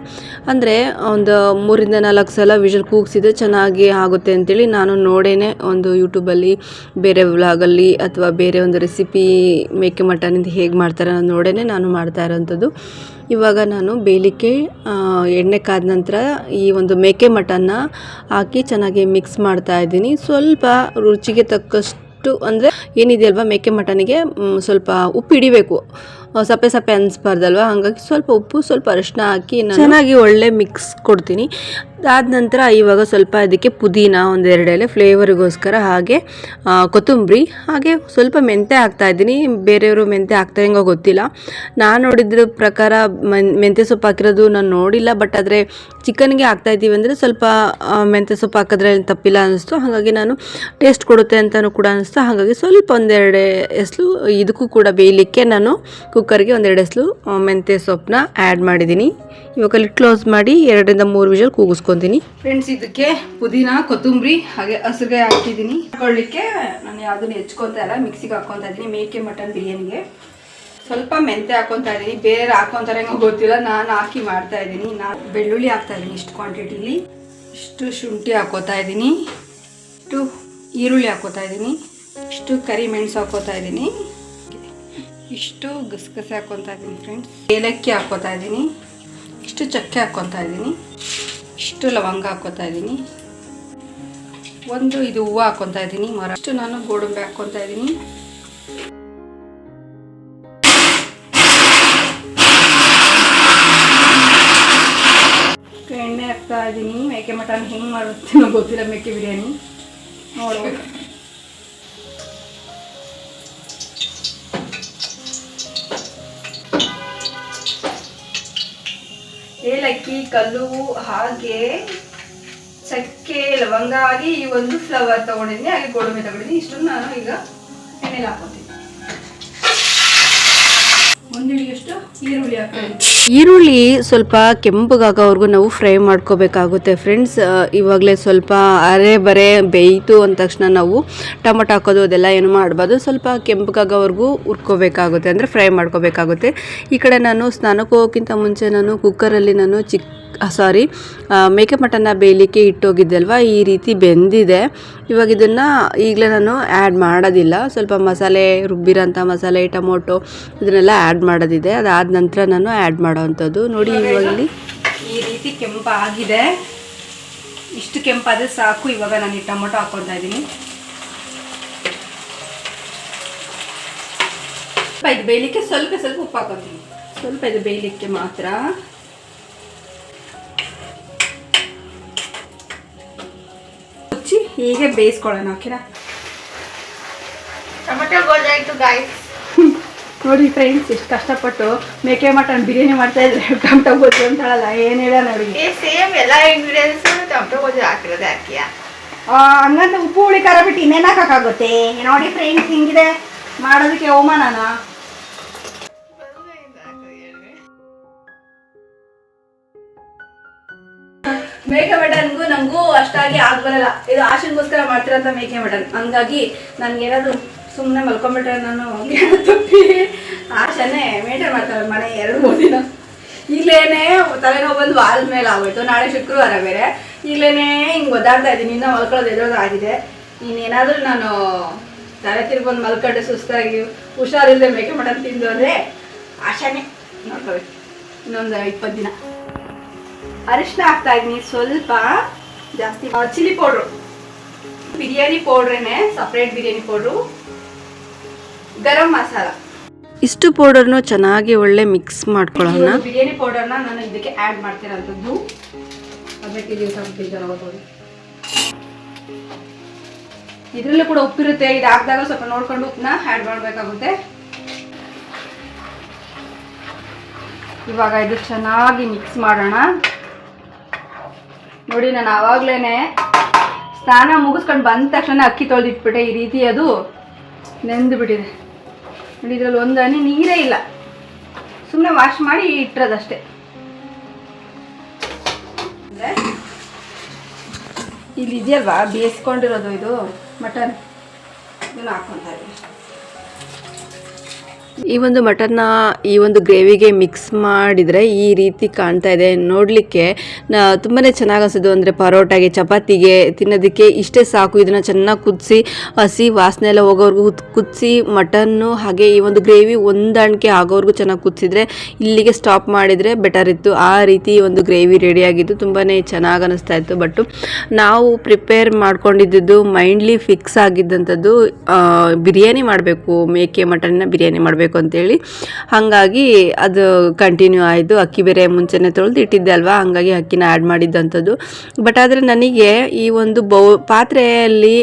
ಅಂದರೆ, ಒಂದು ಮೂರಿಂದ ನಾಲ್ಕು ಸಲ ವಿಷಲ್ ಕೂಗಿಸಿದ್ರೆ ಚೆನ್ನಾಗಿ ಆಗುತ್ತೆ ಅಂತೇಳಿ ನಾನು ನೋಡೇನೆ ಒಂದು ಯೂಟ್ಯೂಬಲ್ಲಿ ಬೇರೆ ವ್ಲಾಗಲ್ಲಿ ಅಥವಾ ಬೇರೆ ಒಂದು ರೆಸಿಪಿ ಮೇಕೆ ಮಟನಿಂದ ಹೇಗೆ ಮಾಡ್ತಾರೆ ಅನ್ನೋದು ನೋಡೇನೆ ನಾನು ಮಾಡ್ತಾ ಇರೋಂಥದ್ದು. ಇವಾಗ ನಾನು ಬೇಯಲಿಕ್ಕೆ ಎಣ್ಣೆ ಕಾದ ನಂತರ ಈ ಒಂದು ಮೇಕೆ ಮಟನ್ನ ಹಾಕಿ ಚೆನ್ನಾಗಿ ಮಿಕ್ಸ್ ಮಾಡ್ತಾ ಇದ್ದೀನಿ. ಸ್ವಲ್ಪ ರುಚಿಗೆ ತಕ್ಕಷ್ಟು ಅಂದರೆ ಏನಿದೆ ಅಲ್ವಾ ಮೇಕೆ ಮಟನಿಗೆ ಸ್ವಲ್ಪ ಉಪ್ಪು ಹಿಡಿಬೇಕು. ಸಪ್ಪೆ ಸಪ್ಪೆ ಅನಿಸ್ಬಾರ್ದಲ್ವ? ಹಾಗಾಗಿ ಸ್ವಲ್ಪ ಉಪ್ಪು, ಸ್ವಲ್ಪ ಅರಿಶಿನ ಹಾಕಿ ನಾನು ಚೆನ್ನಾಗಿ ಒಳ್ಳೆ ಮಿಕ್ಸ್ ಕೊಡ್ತೀನಿ. ಅದಾದ ನಂತರ ಇವಾಗ ಸ್ವಲ್ಪ ಇದಕ್ಕೆ ಪುದೀನ ಒಂದೆರಡು ಎಲೆ ಫ್ಲೇವರಿಗೋಸ್ಕರ ಹಾಗೆ ಕೊತ್ತಂಬರಿ, ಹಾಗೆ ಸ್ವಲ್ಪ ಮೆಂತೆ ಹಾಕ್ತಾ ಇದ್ದೀನಿ. ಬೇರೆಯವರು ಮೆಂತೆ ಹಾಕ್ತಾ ಹೆಂಗೋ ಗೊತ್ತಿಲ್ಲ. ನಾನು ನೋಡಿದ್ರ ಪ್ರಕಾರ ಮೆಂತೆ ಸೊಪ್ಪು ಹಾಕಿರೋದು ನಾನು ನೋಡಿಲ್ಲ ಬಟ್ ಆದರೆ ಚಿಕನ್ಗೆ ಹಾಕ್ತಾ ಇದ್ದೀವಿ ಅಂದರೆ ಸ್ವಲ್ಪ ಮೆಂತೆ ಸೊಪ್ಪು ಹಾಕಿದ್ರೆ ತಪ್ಪಿಲ್ಲ ಅನ್ನಿಸ್ತು ಹಾಗಾಗಿ ನಾನು ಟೇಸ್ಟ್ ಕೊಡುತ್ತೆ ಅಂತಲೂ ಕೂಡ ಅನ್ನಿಸ್ತು ಹಾಗಾಗಿ ಸ್ವಲ್ಪ ಒಂದೆರಡು ಎಸ್ಲು, ಇದಕ್ಕೂ ಕೂಡ ಬೇಯಲಿಕ್ಕೆ ನಾನು ಕುಕ್ಕರ್ಗೆ ಒಂದೆರಡು ಎಸ್ಲು ಮೆಂತೆ ಸೊಪ್ಪನ್ನ ಆ್ಯಡ್ ಮಾಡಿದ್ದೀನಿ. ಇವಾಗ ಲಿಟ್ ಕ್ಲೋಸ್ ಮಾಡಿ ಎರಡರಿಂದ ಮೂರು ವಿಷಲ್ ಕೂಗಿಸ್ಕೊತೀನಿ ಫ್ರೆಂಡ್ಸ್ ಇದಕ್ಕೆ ಪುದೀನ, ಕೊತ್ತಂಬರಿ, ಹಾಗೆ ಹಸಿರುಗಾಯಿ ಹಾಕಿದ್ದೀನಿ ಹಾಕೊಳ್ಳಿಕ್ಕೆ ನಾನು ಯಾವುದನ್ನು ಹೆಚ್ಕೊತಾ ಇಲ್ಲ, ಮಿಕ್ಸಿಗೆ ಹಾಕ್ಕೊತಾ ಇದ್ದೀನಿ, ಮೇಕೆ ಮಟನ್ ಬಿರಿಯಾನಿಗೆ. ಸ್ವಲ್ಪ ಮೆಂತೆ ಹಾಕೊತಾ ಇದ್ದೀನಿ, ಬೇರೆ ಹಾಕೊತಾರೆ ಹೆಂಗೋ ಗೊತ್ತಿಲ್ಲ, ನಾನು ಹಾಕಿ ಮಾಡ್ತಾ ಇದ್ದೀನಿ. ನಾನು ಬೆಳ್ಳುಳ್ಳಿ ಹಾಕ್ತಾ ಇದ್ದೀನಿ ಇಷ್ಟು ಕ್ವಾಂಟಿಟಿಲಿ ಇಷ್ಟು ಶುಂಠಿ ಹಾಕೋತಾ ಇದ್ದೀನಿ, ಇಷ್ಟು ಈರುಳ್ಳಿ ಹಾಕೋತಾ ಇದ್ದೀನಿ, ಇಷ್ಟು ಕರಿ ಮೆಣಸು ಹಾಕ್ಕೋತಾ ಇದ್ದೀನಿ, ಇಷ್ಟು ಗಸಗಸೆ ಹಾಕ್ಕೊತಾ ಇದ್ದೀನಿ ಫ್ರೆಂಡ್ಸ್ ಏಲಕ್ಕಿ ಹಾಕೋತಾ ಇದ್ದೀನಿ, ಇಷ್ಟು ಚಕ್ಕೆ ಹಾಕ್ಕೊತಾ ಇದ್ದೀನಿ. ಇಷ್ಟು ಲವಂಗ ಹಾಕೋತಾ ಇದ್ದೀನಿ. ಒಂದು ಇದು ಹೂವು ಹಾಕೊತಾ ಇದ್ದೀನಿ. ಮರ ಇಷ್ಟು ನಾನು ಗೋಡಂಬಿ ಹಾಕ್ಕೊತಾ ಇದ್ದೀನಿ. ಎಣ್ಣೆ ಹಾಕ್ತಾ ಇದ್ದೀನಿ. ಮೇಕೆ ಮಟನ್ ಹೆಂಗೆ ಮಾಡುತ್ತೇನೋ ಗೊತ್ತಿಲ್ಲ. ಮೇಕೆ ಬಿರಿಯಾನಿ. ನೋಡ್ಬೇಕು. ಏಲಕ್ಕಿ, ಕಲ್ಲು, ಹಾಗೆ ಚಕ್ಕೆ ಲವಂಗ ಆಗಿ ಈ ಒಂದು ಫ್ಲವರ್ ತಗೊಂಡಿದ್ದೀನಿ ಹಾಗೆ ಗೋಡಂಬಿ ತಗೊಂಡಿದ್ದೀನಿ ಇಷ್ಟನ್ನು ನಾನು ಈಗ ಎಣ್ಣೆಲಿ ಹಾಕೋತೀನಿ. ಒಂದು ಹಿಡಿಯಷ್ಟು ಈರುಳ್ಳಿ ಹಾಕ್ತೀನಿ ಈರುಳ್ಳಿ ಸ್ವಲ್ಪ ಕೆಂಪಗಾಗೋವರೆಗೂ ನಾವು ಫ್ರೈ ಮಾಡ್ಕೋಬೇಕಾಗುತ್ತೆ ಫ್ರೆಂಡ್ಸ್. ಇವಾಗಲೇ ಸ್ವಲ್ಪ ಅರೆ ಬರೆ ಬೇಯಿತು ಅಂದ ತಕ್ಷಣ ನಾವು ಟೊಮೊಟೊ ಹಾಕೋದು ಅದೆಲ್ಲ ಏನು ಮಾಡಬಾರ್ದು. ಸ್ವಲ್ಪ ಕೆಂಪಗಾಗೋವರೆಗೂ ಹುರ್ಕೋಬೇಕಾಗುತ್ತೆ ಅಂದರೆ ಫ್ರೈ ಮಾಡ್ಕೋಬೇಕಾಗುತ್ತೆ. ಈ ಕಡೆ ನಾನು ಸ್ನಾನಕ್ಕೆ ಹೋಗೋಕ್ಕಿಂತ ಮುಂಚೆ ನಾನು ಕುಕ್ಕರಲ್ಲಿ ನಾನು ಚಿಕ್ಕ ಸಾರಿ ಮೇಕೆ ಮಟನ್ನ ಬೇಯಲಿಕ್ಕೆ ಇಟ್ಟೋಗಿದ್ದಲ್ವ? ಈ ರೀತಿ ಬೆಂದಿದೆ. ಇವಾಗ ಇದನ್ನು ಈಗಲೇ ನಾನು ಆ್ಯಡ್ ಮಾಡೋದಿಲ್ಲ. ಸ್ವಲ್ಪ ಮಸಾಲೆ ರುಬ್ಬಿರೋಂಥ ಮಸಾಲೆ, ಟೊಮೊಟೊ ಇದನ್ನೆಲ್ಲ ಆ್ಯಡ್ ಮಾಡೋದಿದೆ. ಅದಾದ ನಂತರ ನಾನು ಆ್ಯಡ್ ಮಾಡೋವಂಥದ್ದು ನೋಡಿ ಇವಾಗ ಇಲ್ಲಿ ಈ ರೀತಿ ಕೆಂಪಾಗಿದೆ ಇಷ್ಟು ಕೆಂಪಾದ್ರೆ ಸಾಕು. ಇವಾಗ ನಾನು ಈ ಟೊಮೊಟೊ ಹಾಕೊತಾ ಇದ್ದೀನಿ. ಸ್ವಲ್ಪ ಇದು ಬೇಯಲಿಕ್ಕೆ ಸ್ವಲ್ಪ ಸ್ವಲ್ಪ ಉಪ್ಪು ಹಾಕೋತೀನಿ ಸ್ವಲ್ಪ ಇದು ಬೇಯಲಿಕ್ಕೆ ಮಾತ್ರ. ಮುಚ್ಚಿ ಹೀಗೆ ಬೇಯಿಸ್ಕೊಳ್ಳೋಣ ಓಕೆನಾ? ಟೊಮೆಟೊ ಆಯಿತು ಗಾಯ್ಸ್ ನೋಡಿ ಫ್ರೆಂಡ್ಸ್ ಎಷ್ಟು ಕಷ್ಟಪಟ್ಟು ಮೇಕೆ ಮಟನ್ ಬಿರಿಯಾನಿ ಮಾಡ್ತಾ ಇದ್ರೆ ಟೊಮಟೊ ಅಂತ ಅಂತಾಳಲ್ಲ ಏನ್ ಹೇಳ ನೋಡಿ ಸೇಮ್ ಎಲ್ಲ ಇಂಗ್ರೀಡಿಯೆಂಟ್ಸ್ ಟೊಮೆಟೊ ಗೋಜಿ ಹಾಕಿರೋದು ಹಾಕಿಯ ಹಂಗಂತ ಉಪ್ಪು ಹುಳಿ ಖಾರ ಬಿಟ್ಟು ಇನ್ನೇನು ಹಾಕಾಗುತ್ತೆ ನೋಡಿ ಫ್ರೆಂಡ್ಸ್ ಹಿಂಗಿದೆ. ಮಾಡೋದಕ್ಕೆ ಅವಮಾನನ? ಮೇಕೆ ಮಟನ್ಗೂ ನಂಗೂ ಅಷ್ಟಾಗಿ ಆಗ್ ಬರಲ್ಲ ಇದು ಆಶನ್ಗೋಸ್ಕರ ಮಾಡ್ತಿರೋಂಥ ಮೇಕೆ ಮಟನ್. ಹಂಗಾಗಿ ನನ್ಗೇನಾದ್ರು ಸುಮ್ಮನೆ ಮಲ್ಕೊಂಡ್ಬಿಟ್ರೆ ನಾನು ಹಂಗೆ ತಪ್ಪಿ ಆಶನೇ ಮೇಂಟೈನ್ ಮಾಡ್ತಾರೆ ಮನೆ ಎರಡು ಮೂರು ದಿನ. ಈಗಲೇನೆ ತಲೆನೋವು ಬಂದು ವಾರದ ಮೇಲೆ ಆಗೋಯ್ತು. ನಾಳೆ ಶುಕ್ರವಾರ ಬೇರೆ. ಈಗಲೇನೆ ಹಿಂಗೆ ಒದ್ದಾಡ್ತಾ ಇದ್ದೀನಿ. ಇನ್ನೂ ಮಲ್ಕೊಳ್ಳೋದು ಎದುರೋದು ಆಗಿದೆ. ಇನ್ನೇನಾದರೂ ನಾನು ತಲೆ ತಿರ್ಗೊಂಡು ಮಲ್ಕೊಂಡು ಸುಸ್ತಾಗಿ ಹುಷಾರಿಲ್ಲದೆ ಮೇಕೆ ಮಾಡೋದು ತಿಂದು ಅಂದರೆ ಆಶಾನೇ ನೋಡ್ಕೋಬೇಕು ಇನ್ನೊಂದು ಇಪ್ಪತ್ತು ದಿನ. ಅರಿಶಿನ ಹಾಕ್ತಾ ಇದ್ದೀನಿ. ಸ್ವಲ್ಪ ಜಾಸ್ತಿ ಚಿಲ್ಲಿ ಪೌಡ್ರು. ಬಿರಿಯಾನಿ ಪೌಡ್ರೇನೆ ಸಪ್ರೇಟ್ ಬಿರಿಯಾನಿ ಪೌಡ್ರು. ಗರಂ ಮಸಾಲ. ಇಷ್ಟು ಪೌಡರ್ನು ಚೆನ್ನಾಗಿ ಒಳ್ಳೆ ಮಿಕ್ಸ್ ಮಾಡ್ಕೊಳ್ಳೋಣ. ಬಿರಿಯಾನಿ ಪೌಡರ್ನ ನಾನು ಇದಕ್ಕೆ ಆ್ಯಡ್ ಮಾಡ್ತಿರೋಂಥದ್ದು. ಅದಕ್ಕೆ ಇದು ಸ್ವಲ್ಪ ಬೇಜಾರಾಗೋದು ಇದರಲ್ಲೂ ಕೂಡ ಉಪ್ಪಿರುತ್ತೆ. ಇದು ಹಾಕಿದಾಗ ಸ್ವಲ್ಪ ನೋಡ್ಕೊಂಡು ಉಪ್ಪನ್ನ ಆ್ಯಡ್ ಮಾಡಬೇಕಾಗುತ್ತೆ. ಇವಾಗ ಇದು ಚೆನ್ನಾಗಿ ಮಿಕ್ಸ್ ಮಾಡೋಣ. ನೋಡಿ ನಾನು ಆವಾಗಲೇ ಸ್ನಾನ ಮುಗಿಸ್ಕೊಂಡು ಬಂದ ತಕ್ಷಣ ಅಕ್ಕಿ ತೊಳೆದಿಟ್ಬಿಟ್ಟೆ. ಈ ರೀತಿ ಅದು ನೆಂದು ಬಿಟ್ಟಿದೆ ನೋಡಿ ಇದರಲ್ಲಿ ಒಂದು ಹನಿ ನೀರೇ ಇಲ್ಲ. ಸುಮ್ಮನೆ ವಾಶ್ ಮಾಡಿ ಇಟ್ಟಿರೋದಷ್ಟೇ ಅಂದರೆ ಇಲ್ಲಿ ಇದೆಯಲ್ವಾ? ಬೇಯಿಸ್ಕೊಂಡಿರೋದು ಇದು ಮಟನ್. ಇದನ್ನು ಹಾಕ್ಕೊತಾ ಇದ್ದೀನಿ ಈ ಒಂದು ಮಟನ್ನ ಈ ಒಂದು ಗ್ರೇವಿಗೆ ಮಿಕ್ಸ್ ಮಾಡಿದರೆ ಈ ರೀತಿ ಕಾಣ್ತಾ ಇದೆ. ನೋಡಲಿಕ್ಕೆ ತುಂಬಾ ಚೆನ್ನಾಗಿ ಅನಿಸೋದು ಅಂದರೆ ಪರೋಟಾಗೆ, ಚಪಾತಿಗೆ ತಿನ್ನೋದಕ್ಕೆ ಇಷ್ಟೇ ಸಾಕು. ಇದನ್ನು ಚೆನ್ನಾಗಿ ಕುದಿಸಿ, ಹಸಿ ವಾಸನೆ ಎಲ್ಲ ಹೋಗೋವರೆಗೂ ಕುದಿಸಿ ಮಟನ್ನು ಹಾಗೆ ಈ ಒಂದು ಗ್ರೇವಿ ಹೊಂದಾಣಿಕೆ ಆಗೋವರೆಗೂ ಚೆನ್ನಾಗಿ ಕುದಿಸಿದ್ರೆ ಇಲ್ಲಿಗೆ ಸ್ಟಾಪ್ ಮಾಡಿದರೆ ಬೆಟರ್ ಇತ್ತು. ಆ ರೀತಿ ಒಂದು ಗ್ರೇವಿ ರೆಡಿಯಾಗಿದ್ದು ತುಂಬಾ ಚೆನ್ನಾಗಿ ಅನಿಸ್ತಾ ಇತ್ತು. ಬಟ್ ನಾವು ಪ್ರಿಪೇರ್ ಮಾಡ್ಕೊಂಡಿದ್ದು ಮೈಂಡ್ಲಿ ಫಿಕ್ಸ್ ಆಗಿದ್ದಂಥದ್ದು ಬಿರಿಯಾನಿ ಮಾಡಬೇಕು. ಮೇಕೆ ಮಟನ್ನ ಬಿರಿಯಾನಿ ಮಾಡಬೇಕು. ಅಂತೇಳಿ ಹಾಗಾಗಿ ಅದು ಕಂಟಿನ್ಯೂ ಆಯಿತು ಅಕ್ಕಿ ಬೇರೆ ಮುಂಚೆನೇ ತೊಳೆದು ಇಟ್ಟಿದ್ದೆ ಅಲ್ವಾ? ಹಾಗಾಗಿ ಅಕ್ಕಿನ ಆ್ಯಡ್ ಮಾಡಿದ್ದಂಥದ್ದು. ಬಟ್ ಆದರೆ ನನಗೆ ಈ ಒಂದು ಬೌ, ಪಾತ್ರೆಯಲ್ಲಿ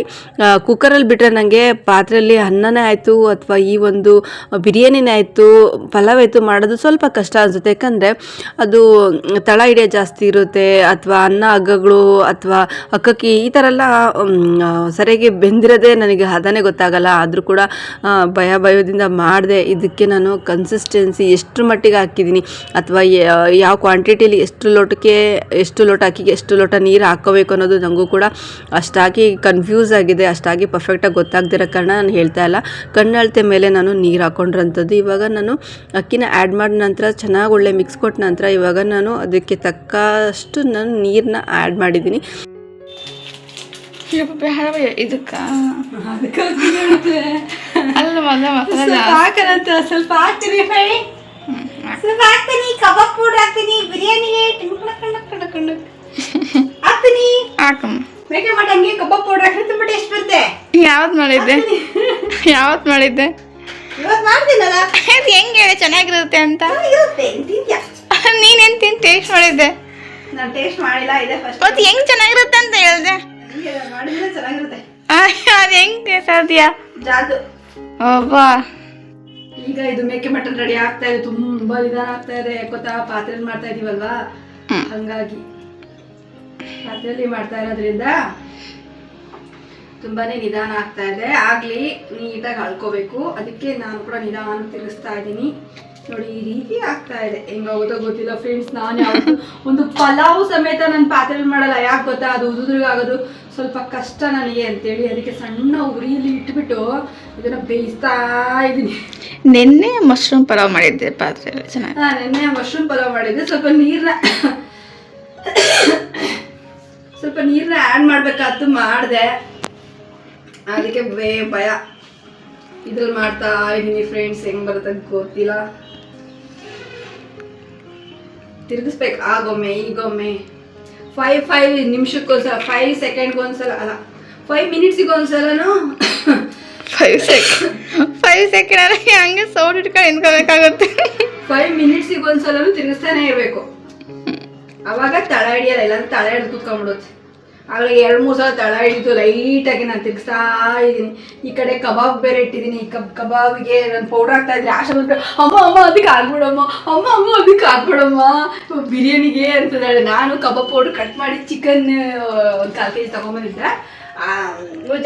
ಕುಕ್ಕರಲ್ಲಿ ಬಿಟ್ಟರೆ ನನಗೆ ಪಾತ್ರೆಯಲ್ಲಿ ಅನ್ನನೇ ಆಯಿತು, ಅಥವಾ ಈ ಒಂದು ಬಿರಿಯಾನಿನೇ ಆಯಿತು, ಪಲಾವ್ ಆಯಿತು ಮಾಡೋದು ಸ್ವಲ್ಪ ಕಷ್ಟ ಅನಿಸುತ್ತೆ. ಯಾಕಂದರೆ ಅದು ತಳ ಹಿಡಿಯೋ ಜಾಸ್ತಿ ಇರುತ್ತೆ, ಅಥವಾ ಅನ್ನ, ಹಗ್ಗಗಳು, ಅಥವಾ ಅಕ್ಕಕ್ಕಿ ಈ ಥರ ಎಲ್ಲ ಸರಿಯಾಗಿ ಬೆಂದಿರೋದೇ ನನಗೆ ಹದನೇ ಗೊತ್ತಾಗಲ್ಲ. ಆದರೂ ಕೂಡ ಭಯ ಭಯದಿಂದ ಮಾಡಿದೆ ಇದಕ್ಕೆ ನಾನು ಕನ್ಸಿಸ್ಟೆನ್ಸಿ ಎಷ್ಟು ಮಟ್ಟಿಗೆ ಹಾಕಿದ್ದೀನಿ? ಅಥವಾ ಯಾವ ಕ್ವಾಂಟಿಟಿಲಿ ಎಷ್ಟು ಲೋಟಕ್ಕೆ, ಎಷ್ಟು ಲೋಟ ಅಕ್ಕಿಗೆ ಎಷ್ಟು ಲೋಟ ನೀರು ಹಾಕೋಬೇಕು ಅನ್ನೋದು ನನಗೂ ಕೂಡ ಅಷ್ಟಾಗಿ ಕನ್ಫ್ಯೂಸ್ ಆಗಿದೆ, ಅಷ್ಟಾಗಿ ಪರ್ಫೆಕ್ಟಾಗಿ ಗೊತ್ತಾಗ್ದಿರೋ ಕಾರಣ ನಾನು ಹೇಳ್ತಾ ಇಲ್ಲ. ಕಣ್ಣಳತೆ ಮೇಲೆ ನಾನು ನೀರು ಹಾಕೊಂಡಿರೋಂಥದ್ದು. ಇವಾಗ ನಾನು ಅಕ್ಕಿನ ಆ್ಯಡ್ ಮಾಡಿದ ನಂತರ ಚೆನ್ನಾಗಿ ಒಳ್ಳೆ ಮಿಕ್ಸ್ ಕೊಟ್ಟ ನಂತರ ಇವಾಗ ನಾನು ಅದಕ್ಕೆ ತಕ್ಕಷ್ಟು ನಾನು ನೀರನ್ನ ಆ್ಯಡ್ ಮಾಡಿದ್ದೀನಿ. ಇದಕ್ಕ ಅಲ್ಲ ಮೊದಲ ಮಸಾಲ ಹಾಕನಂತ ಸ್ವಲ್ಪ ಹಾಕ್ತೀನಿ ಸ್ವಲ್ಪ ಹಾಕ್ತೀನಿ ಕಬಾಬ್ ಪೌಡರ್ ಹಾಕ್ತೀನಿ ಬಿರಿಯಾನಿಗೆ ಹಾಕ್ತೀನಿ. ಹಾಕಮ್ಮ. ಮಟನ್ಗೆ ಕಬಾಬ್ ಪೌಡರ್ ಹಾಕಿದ್ರೆ ತುಂಬ ಎಷ್ಟು ಬರುತ್ತೆ. ಯಾವತ್ ಮಾಡಿದ್ದೆ? ಯಾವತ್ ಮಾಡಿದ್ದೆ? ಇವತ್ತು ಮಾಡ್ತೀನಲ್ಲ? ಅದು ಹೆಂಗೆ ಹೇಳಿ ಚೆನ್ನಾಗಿರುತ್ತೆ ಅಂತ? ಇರುತ್ತೆ ತಿಂತ್ಯಾ? ನೀನೇನ್ ತಿಂದು ಟೇಸ್ಟ್ ಮಾಡಿದ್ದೆ. ನಾನು ಟೇಸ್ಟ್ ಮಾಡಿಲ್ಲ ಇದೆ ಫಸ್ಟ್ ಮತ್ತೆ ಹೆಂಗ್ ಚೆನ್ನಾಗಿರುತ್ತೆ ಅಂತ ಹೇಳ್ದೆ? ಅದು ಹೆಂಗೆ ಸಾಧ್ಯ ಜಾದು. ಒಬ್ಬಾ ಈಗ ಇದು ಮೇಕೆ ಮಟನ್ ರೆಡಿ ಆಗ್ತಾ ಇದೆ ತುಂಬಾ ನಿಧಾನ ಆಗ್ತಾ ಇದೆ. ಗೊತ್ತಾ ಪಾತ್ರೆ ಮಾಡ್ತಾ ಇದೀವಲ್ವಾ. ಹಂಗಾಗಿ. ಪಾತ್ರೆಯಲ್ಲಿ ಮಾಡ್ತಾ ಇರೋದ್ರಿಂದ ತುಂಬಾನೇ ನಿಧಾನ ಆಗ್ತಾ ಇದೆ. ಆಗ್ಲಿ ನೀಟಾಗಿ ಹಳ್ಕೋಬೇಕು ಅದಕ್ಕೆ ನಾನು ಕೂಡ ನಿಧಾನ ತಿರುಗಿಸ್ತಾ ಇದ್ದೀನಿ. ನೋಡಿ ಈ ರೀತಿ ಆಗ್ತಾ ಇದೆ. ಹೆಂಗಾಗುತ್ತೋ ಗೊತ್ತಿಲ್ಲ ಫ್ರೆಂಡ್ಸ್ ನಾನು ಯಾವತ್ತು ಒಂದು ಪಲಾವ್ ಸಮೇತ ನಾನು ಪಾತ್ರೆ ಮಾಡಲ್ಲ. ಯಾಕೆ ಗೊತ್ತಾ? ಅದು ಉದುದ್ರಿಗಾಗೋದು. ಸ್ವಲ್ಪ ಕಷ್ಟ ನನಗೆ ಅಂತೇಳಿ ಅದಕ್ಕೆ ಸಣ್ಣ ಉರಿಯಲ್ಲಿ ಇಟ್ಬಿಟ್ಟು ಇದನ್ನ ಬೇಯಿಸ್ತಾ ಇದ್ದೀನಿ. ನಿನ್ನೆ ಮಶ್ರೂಮ್ ಪಲಾವ್ ಮಾಡಿದ್ದೆ ಪಾತ್ರೆ. ಚೆನ್ನಾಗಿ. ನಾನು ನಿನ್ನೆ ಮಶ್ರೂಮ್ ಪಲಾವ್ ಮಾಡಿದ್ದೆ. ಸ್ವಲ್ಪ ನೀರನ್ನ ಸ್ವಲ್ಪ ನೀರನ್ನ ಆ್ಯಡ್ ಮಾಡ್ಬೇಕಾಯ್ತು ಮಾಡಿದೆ. ಅದಕ್ಕೆ ಬೇ ಭಯ. ಇದ್ರಲ್ಲಿ ಮಾಡ್ತಾ ಇದ್ದೀನಿ ಫ್ರೆಂಡ್ಸ್ ಹೆಂಗ್ ಬರುತ್ತೆ ಗೊತ್ತಿಲ್ಲ. ತಿರುಗಿಸ್ಬೇಕು. ಆಗೊಮ್ಮೆ ಈಗೊಮ್ಮೆ. ಫೈವ್ ಫೈವ್ ನಿಮಿಷಕ್ಕೊಂದ್ಸಲ ಫೈವ್ ಸೆಕೆಂಡ್ಗೊಂದ್ಸಲ ಅಲ್ಲ ಫೈವ್ ಮಿನಿಟ್ಸಿಗೆ ಒಂದ್ಸಲನೂ ಫೈವ್ ಸೆಕೆಂಡ್ ಫೈವ್ ಸೆಕೆಂಡ್ ಅಲ್ಲ ಹಂಗೆ ಸೌಂಡ್ ಇಟ್ಕೊಂಡು ನಿಂತ್ಕೋಬೇಕಾಗುತ್ತೆ. ಫೈವ್ ಮಿನಿಟ್ಸಿಗೆ ಒಂದ್ಸಲನೂ ತಿರುಗಿಸ್ತಾನೆ ಇರಬೇಕು. ಅವಾಗ ತಳ ಹಿಡಿಯಲ್ಲ ಇಲ್ಲಾಂದ್ರೆ ತಳ ಹಿಡಿದು ಕೂತ್ಕೊಂಡ್ಬಿಡುತ್ತೆ. ಆಗ ಎರಡು ಮೂರು ಸಲ ತಳ ಹಿಡಿದು ಲೈಟಾಗಿ ನಾನು ತಿರ್ಗಿಸ್ತಾ ಇದ್ದೀನಿ. ಈ ಕಡೆ ಕಬಾಬ್ ಬೇರೆ ಇಟ್ಟಿದ್ದೀನಿ. ಈ ಕಬ್ ಕಬಾಬ್ಗೆ ನಾನು ಪೌಡರ್ ಹಾಕ್ತಾ ಇದ್ರೆ ಆಶಾ ಅಮ್ಮ ಅಮ್ಮ ಅದಕ್ಕೆ ಹಾಕ್ಬಿಡಮ್ಮ ಅಮ್ಮ ಅಮ್ಮ ಅದಕ್ಕೆ ಹಾಕ್ಬಿಡಮ್ಮ ಬಿರಿಯಾನಿಗೆ ಅಂತಂದಾಳೆ. ನಾನು ಕಬಾಬ್ ಪೌಡರ್ ಕಟ್ ಮಾಡಿ ಚಿಕನ್ ಒಂದು ಕಾಲು ಕೆ ಜಿ ತೊಗೊಂಬಂದಿದ್ದೆ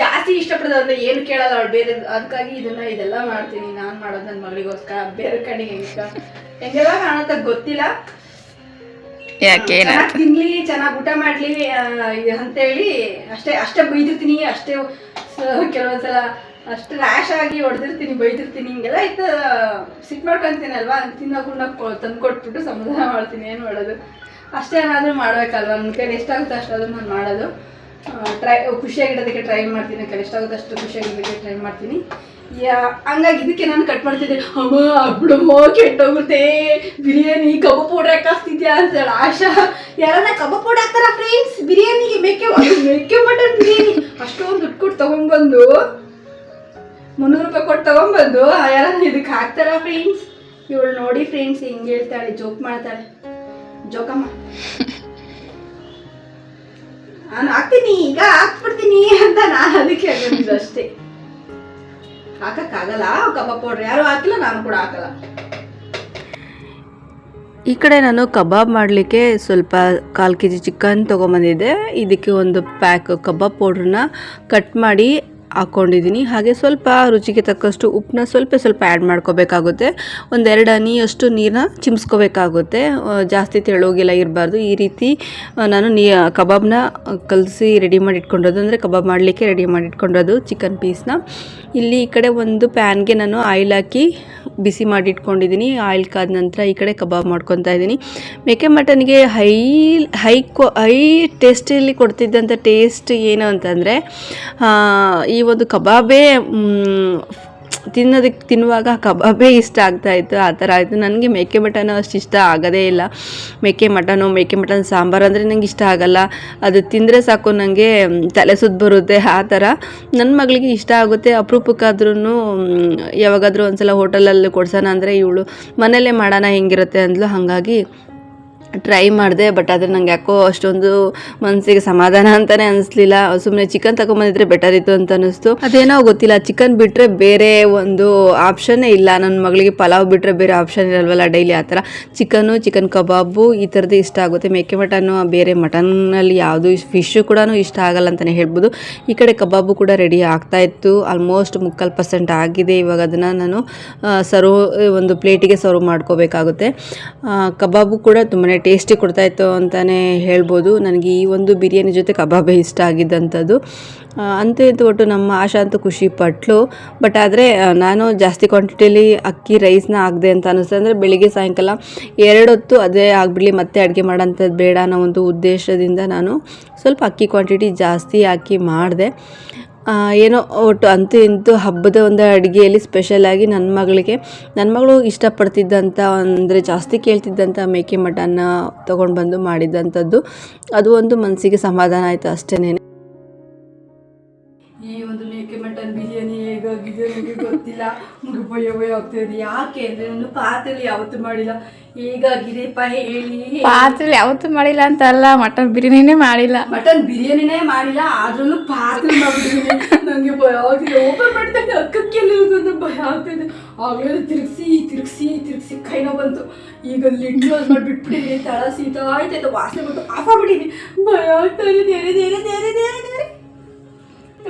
ಜಾಸ್ತಿ ಇಷ್ಟಪಡೋದು ಅಂದ್ರೆ ಏನು ಕೇಳಲ್ಲ ಅವಳು. ಬೇರೆ ಅದಕ್ಕಾಗಿ ಇದನ್ನ ಇದೆಲ್ಲ ಮಾಡ್ತೀನಿ. ನಾನು ಮಾಡೋದು ನನ್ನ ಮಗಳಿಗೋಸ್ಕರ. ಬೇರೆ ಕಣ್ಣಿಗೆ ಹೆಂಗ ಹೆಂಗೆಲ್ಲ ಕಾಣುತ್ತೆ ಗೊತ್ತಿಲ್ಲ. ಯಾಕೆ ಏನಾಯ್ತು ಚೆನ್ನಾಗಿ ತಿನ್ಲಿ ಚೆನ್ನಾಗಿ ಊಟ ಮಾಡ್ಲಿ ಆ, ಅಂತೇಳಿ ಅಷ್ಟೇ ಅಷ್ಟೇ ಬೈದಿರ್ತೀನಿ ಅಷ್ಟೇ ಕೆಲವೊಂದ್ಸಲ ಅಷ್ಟು ರ್ಯಾಶ್ ಆಗಿ ಹೊಡೆದಿರ್ತೀನಿ ಬೈದಿರ್ತೀನಿ ಹಿಂಗೆಲ್ಲ ಇತ್ತು ಸಿಟ್ ಮಾಡ್ಕೊಂತೀನಿ ಅಲ್ವಾ ತಿನ್ನೋకుండా ತಂದು ಕೊಟ್ಬಿಟ್ಟು ಸಮಾಧಾನ ಮಾಡ್ತೀನಿ ಏನು ಮಾಡೋದು. ಅಷ್ಟೇ ಏನಾದರೂ ಮಾಡ್ಬೇಕಲ್ವಾ ನನ್ನ ಕೈಲಿ ಎಷ್ಟಾಗುತ್ತೆ ಅಷ್ಟಾದ್ರೂ ನಾನು ಮಾಡೋದು. ಟ್ರೈ ಖುಷಿಯಾಗಿಡೋದಕ್ಕೆ ಟ್ರೈ ಮಾಡ್ತೀನಿ ಕೈಲಿ ಎಷ್ಟಾಗುತ್ತೆ ಅಷ್ಟು ಖುಷಿಯಾಗಿಡೋದಕ್ಕೆ ಟ್ರೈ ಮಾಡ್ತೀನಿ. ಯಾ, ಹಂಗಾಗಿ ಇದಕ್ಕೆ ನಾನು ಕಟ್ ಮಾಡ್ತಿದ್ದೆ. ಅಮ್ಮ ಅಬ್ಬಿಡಮ್ಮ ಕೆಟ್ಟೋಗುತ್ತೆ. ಬಿರಿಯಾನಿ ಕಬ್ಬು ಪೌಡರ್ ಹಾಕಿಸ್ತಿದ್ಯಾ ಅಂತ ಹೇಳಿ ಆಶಾ. ಯಾರನ್ನ ಕಬ್ಬು ಪೌಡರ್ ಹಾಕ್ತಾರ ಫ್ರೆಂಡ್ಸ್ ಬಿರಿಯಾನಿಗೆ ಮೇಕೆ ಮೇಕೆ ಮಟನ್ ಬಿರಿಯಾನಿ. ಅಷ್ಟೊಂದು ದುಡ್ಡು ಕೊಟ್ಟು ತಗೊಂಡ್ಬಂದು. ಮುನ್ನೂರು ರೂಪಾಯಿ ಕೊಟ್ಟು ತಗೊಂಡ್ಬಂದು ಯಾರನ್ನ ಇದಕ್ಕೆ ಹಾಕ್ತಾರ ಫ್ರೆಂಡ್ಸ್ ಇವಳು ನೋಡಿ ಫ್ರೆಂಡ್ಸ್ ಹಿಂಗೆ ಹೇಳ್ತಾಳೆ ಜೋಕ್ ಮಾಡ್ತಾಳೆ. ಜೋಕಮ್ಮ ನಾನು ಹಾಕ್ತೀನಿ, ಈಗ ಹಾಕ್ಬಿಡ್ತೀನಿ ಅಂತ ನಾನು ಅದಕ್ಕೆ ಅಷ್ಟೇ. ಕಬಾಬ್ ಪೌಡ್ರ್ ಯಾರು ಹಾಕಿಲ್ಲ, ನಾನು ಕೂಡ ಹಾಕಲ್ಲ. ಈ ಕಡೆ ನಾನು ಕಬಾಬ್ ಮಾಡಲಿಕ್ಕೆ ಸ್ವಲ್ಪ ಕಾಲು ಕೆ ಜಿ ಚಿಕನ್ ತೊಗೊಂಬಂದಿದ್ದೆ. ಇದಕ್ಕೆ ಒಂದು ಪ್ಯಾಕ್ ಕಬಾಬ್ ಪೌಡ್ರನ್ನ ಕಟ್ ಮಾಡಿ ಹಾಕ್ಕೊಂಡಿದ್ದೀನಿ ಹಾಗೆ ಸ್ವಲ್ಪ ರುಚಿಗೆ ತಕ್ಕಷ್ಟು ಉಪ್ಪನ್ನ ಸ್ವಲ್ಪ ಸ್ವಲ್ಪ ಆ್ಯಡ್ ಮಾಡ್ಕೋಬೇಕಾಗುತ್ತೆ. ಒಂದೆರಡು ಅನಿಯಷ್ಟು ನೀರನ್ನ ಚಿಮ್ಸ್ಕೋಬೇಕಾಗುತ್ತೆ. ಜಾಸ್ತಿ ತೆಳ್ಳೋಗೆಲ್ಲ ಇರಬಾರ್ದು. ಈ ರೀತಿ ನಾನು ನೀ, ಕಬಾಬ್ನ ಕಲಸಿ ರೆಡಿ ಮಾಡಿ ಇಟ್ಕೊಂಡಿರೋದು ಅಂದರೆ ಕಬಾಬ್ ಮಾಡಲಿಕ್ಕೆ ರೆಡಿ ಮಾಡಿ ಇಟ್ಕೊಂಡಿರೋದು ಚಿಕನ್ ಪೀಸ್ನ ಇಲ್ಲಿ ಈ ಕಡೆ ಒಂದು ಪ್ಯಾನ್ಗೆ ನಾನು ಆಯಿಲ್ ಹಾಕಿ ಬಿಸಿ ಮಾಡಿ ಇಟ್ಕೊಂಡಿದ್ದೀನಿ ಆಯಿಲ್ ಕಾದ ನಂತರ ಈ ಕಡೆ ಕಬಾಬ್ ಮಾಡ್ಕೊತಾ ಇದ್ದೀನಿ. ಮೇಕೆ ಮಟನ್ಗೆ ಹೈ ಹೈ ಕ್ವ, ಹೈ ಟೇಸ್ಟಲ್ಲಿ ಕೊಡ್ತಿದ್ದಂಥ ಟೇಸ್ಟ್ ಏನು ಅಂತಂದರೆ ಈ ಒಂದು ಕಬಾಬೇ ತಿನ್ನೋದಕ್ಕೆ ತಿನ್ನುವಾಗ ಕಬಾಬೇ ಇಷ್ಟ ಆಗ್ತಾ ಇತ್ತು, ಆ ಥರ ಆಯಿತು. ನನಗೆ ಮೇಕೆ ಮಟನ್ ಅಷ್ಟು ಇಷ್ಟ ಆಗೋದೇ ಇಲ್ಲ. ಮೇಕೆ ಮಟನು, ಮೇಕೆ ಮಟನ್ ಸಾಂಬಾರು ಅಂದರೆ ನಂಗೆ ಇಷ್ಟ ಆಗಲ್ಲ. ಅದು ತಿಂದರೆ ಸಾಕು ನನಗೆ ತಲೆ ಸುತ್ತು ಬರುತ್ತೆ, ಆ ಥರ. ನನ್ನ ಮಗಳಿಗೆ ಇಷ್ಟ ಆಗುತ್ತೆ ಅಪರೂಪಕ್ಕಾದ್ರೂ ಯಾವಾಗಾದರೂ ಒಂದ್ಸಲ ಹೋಟೆಲಲ್ಲಿ ಕೊಡ್ಸೋಣ ಅಂದರೆ ಇವಳು ಮನೇಲೇ ಮಾಡೋಣ ಹೆಂಗಿರುತ್ತೆ ಅಂದ್ಲು. ಹಾಗಾಗಿ ಟ್ರೈ ಮಾಡಿದೆ ಬಟ್ ಆದರೆ ನಂಗೆ ಯಾಕೋ ಅಷ್ಟೊಂದು ಮನಸ್ಸಿಗೆ ಸಮಾಧಾನ ಅಂತಲೇ ಅನಿಸ್ಲಿಲ್ಲ. ಸುಮ್ಮನೆ ಚಿಕನ್ ತಗೊಂಬಂದಿದ್ರೆ ಬೆಟರ್ ಇತ್ತು ಅಂತ ಅನಿಸ್ತು. ಅದೇನೋ ಗೊತ್ತಿಲ್ಲ ಚಿಕನ್ ಬಿಟ್ಟರೆ ಬೇರೆ ಒಂದು ಆಪ್ಷನ್ನೇ ಇಲ್ಲ. ನನ್ನ ಮಗಳಿಗೆ ಪಲಾವ್ ಬಿಟ್ಟರೆ ಬೇರೆ ಆಪ್ಷನ್ ಇರಲ್ವಲ್ಲ ಡೈಲಿ ಆ ಥರ. ಚಿಕನ್ನು ಚಿಕನ್ ಕಬಾಬು ಈ ಥರದ್ದು ಇಷ್ಟ ಆಗುತ್ತೆ. ಮೇಕೆ ಮಟನ್ನು ಬೇರೆ ಮಟನ್ನಲ್ಲಿ ಯಾವುದು ಫಿಶ್ ಕೂಡ ಇಷ್ಟ ಆಗಲ್ಲ ಅಂತಲೇ ಹೇಳ್ಬೋದು. ಈ ಕಡೆ ಕಬಾಬು ಕೂಡ ರೆಡಿ ಆಗ್ತಾ ಇತ್ತು. ಆಲ್ಮೋಸ್ಟ್ ಮುಕ್ಕಾಲು ಪರ್ಸೆಂಟ್ ಆಗಿದೆ. ಇವಾಗ ಅದನ್ನು ನಾನು ಸರ್ವ್ ಒಂದು ಪ್ಲೇಟಿಗೆ ಸರ್ವ್ ಮಾಡ್ಕೋಬೇಕಾಗುತ್ತೆ. ಕಬಾಬು ಕೂಡ ತುಂಬಾ ಟೇಸ್ಟಿ ಕೊಡ್ತಾಯಿತ್ತು ಅಂತಲೇ ಹೇಳ್ಬೋದು. ನನಗೆ ಈ ಒಂದು ಬಿರಿಯಾನಿ ಜೊತೆ ಕಬಾಬೇ ಇಷ್ಟ ಆಗಿದ್ದಂಥದ್ದು. ಅಂತ ಇಂತೂ ಒಟ್ಟು ನಮ್ಮ ಆಶಾ ಅಂತೂ ಖುಷಿ ಪಟ್ಲು. ಬಟ್ ಆದರೆ ನಾನು ಜಾಸ್ತಿ ಕ್ವಾಂಟಿಟಿಯಲ್ಲಿ ಅಕ್ಕಿ ರೈಸ್ನ ಹಾಕ್ದೆ ಅಂತ ಅನ್ನಿಸ್ತು ಅಂದರೆ ಬೆಳಿಗ್ಗೆ ಸಾಯಂಕಾಲ ಎರಡು ಹೊತ್ತು ಅದೇ ಆಗಿಬಿಡಲಿ, ಮತ್ತೆ ಅಡುಗೆ ಮಾಡೋಂಥದ್ದು ಬೇಡ ಅನ್ನೋ ಒಂದು ಉದ್ದೇಶದಿಂದ ನಾನು ಸ್ವಲ್ಪ ಅಕ್ಕಿ ಕ್ವಾಂಟಿಟಿ ಜಾಸ್ತಿ ಹಾಕಿ ಮಾಡಿದೆ. ಏನೋ ಒಟ್ಟು ಅಂತೂ ಇಂತೂ ಹಬ್ಬದ ಒಂದು ಅಡುಗೆಯಲ್ಲಿ ಸ್ಪೆಷಲಾಗಿ ನನ್ನ ಮಗಳಿಗೆ ನನ್ನ ಮಗಳು ಇಷ್ಟಪಡ್ತಿದ್ದಂಥ ಅಂದರೆ ಜಾಸ್ತಿ ಕೇಳ್ತಿದ್ದಂಥ ಮೇಕೆ ಮಟನ್ನ ತೊಗೊಂಡು ಬಂದು ಮಾಡಿದ್ದಂಥದ್ದು ಅದು ಒಂದು ಮನಸ್ಸಿಗೆ ಸಮಾಧಾನ ಆಯಿತು ಅಷ್ಟೇನೆ ಬಿರಿಯಾನಿ ಗಿರಿ ನನಗೆ ಗೊತ್ತಿಲ್ಲ ನನಗೆ ಭಯ ಭಯ ಆಗ್ತಿದೆ ಯಾಕೆ ಅಂದರೆ ನಾನು ಪಾತ್ರೆಲಿ ಯಾವತ್ತೂ ಮಾಡಿಲ್ಲ. ಹೇಗಾಗಿದೆಪ್ಪ ಹೇಳಿ. ಪಾತ್ರೆಲಿ ಯಾವತ್ತೂ ಮಾಡಿಲ್ಲ ಅಂತ ಅಲ್ಲ ಮಟನ್ ಬಿರಿಯಾನಿನೇ ಮಾಡಿಲ್ಲ. ಮಟನ್ ಬಿರಿಯಾನಿನೇ ಮಾಡಿಲ್ಲ ಆದ್ರೂ ಪಾತ್ರೆ ಮಾಡಿದ್ದೀನಿ ನನಗೆ ಭಯ ಆಗ್ತಿದೆ. ಓಪನ್ ಮಾಡ್ತಾ ಅಕ್ಕಕ್ಕೆ ಅಂತ ಭಯ ಆಗ್ತಿದೆ. ಆಗಲೇ ತಿರುಗಿಸಿ ತಿರುಗಿಸಿ ತಿರುಗಿಸಿ ಕೈನ ಬಂತು. ಈಗ ಲಿಡ್ ಕ್ಲೋಸ್ ಮಾಡಿಬಿಟ್ಬಿಟ್ಟಿದ್ದೀನಿ. ತಳ ಸೀತಾ ಆಯ್ತಾಯ್ತು ವಾಸನೆ ಬಂತು. ಆಫ್ ಆಗ್ಬಿಟ್ಟಿದ್ದೀನಿ. ಭಯ ಆಗ್ತಾ ಇದೆ ದೇರೆ ದೇರೆ ದೇರೆ ದೇರೆ ದೇರೆ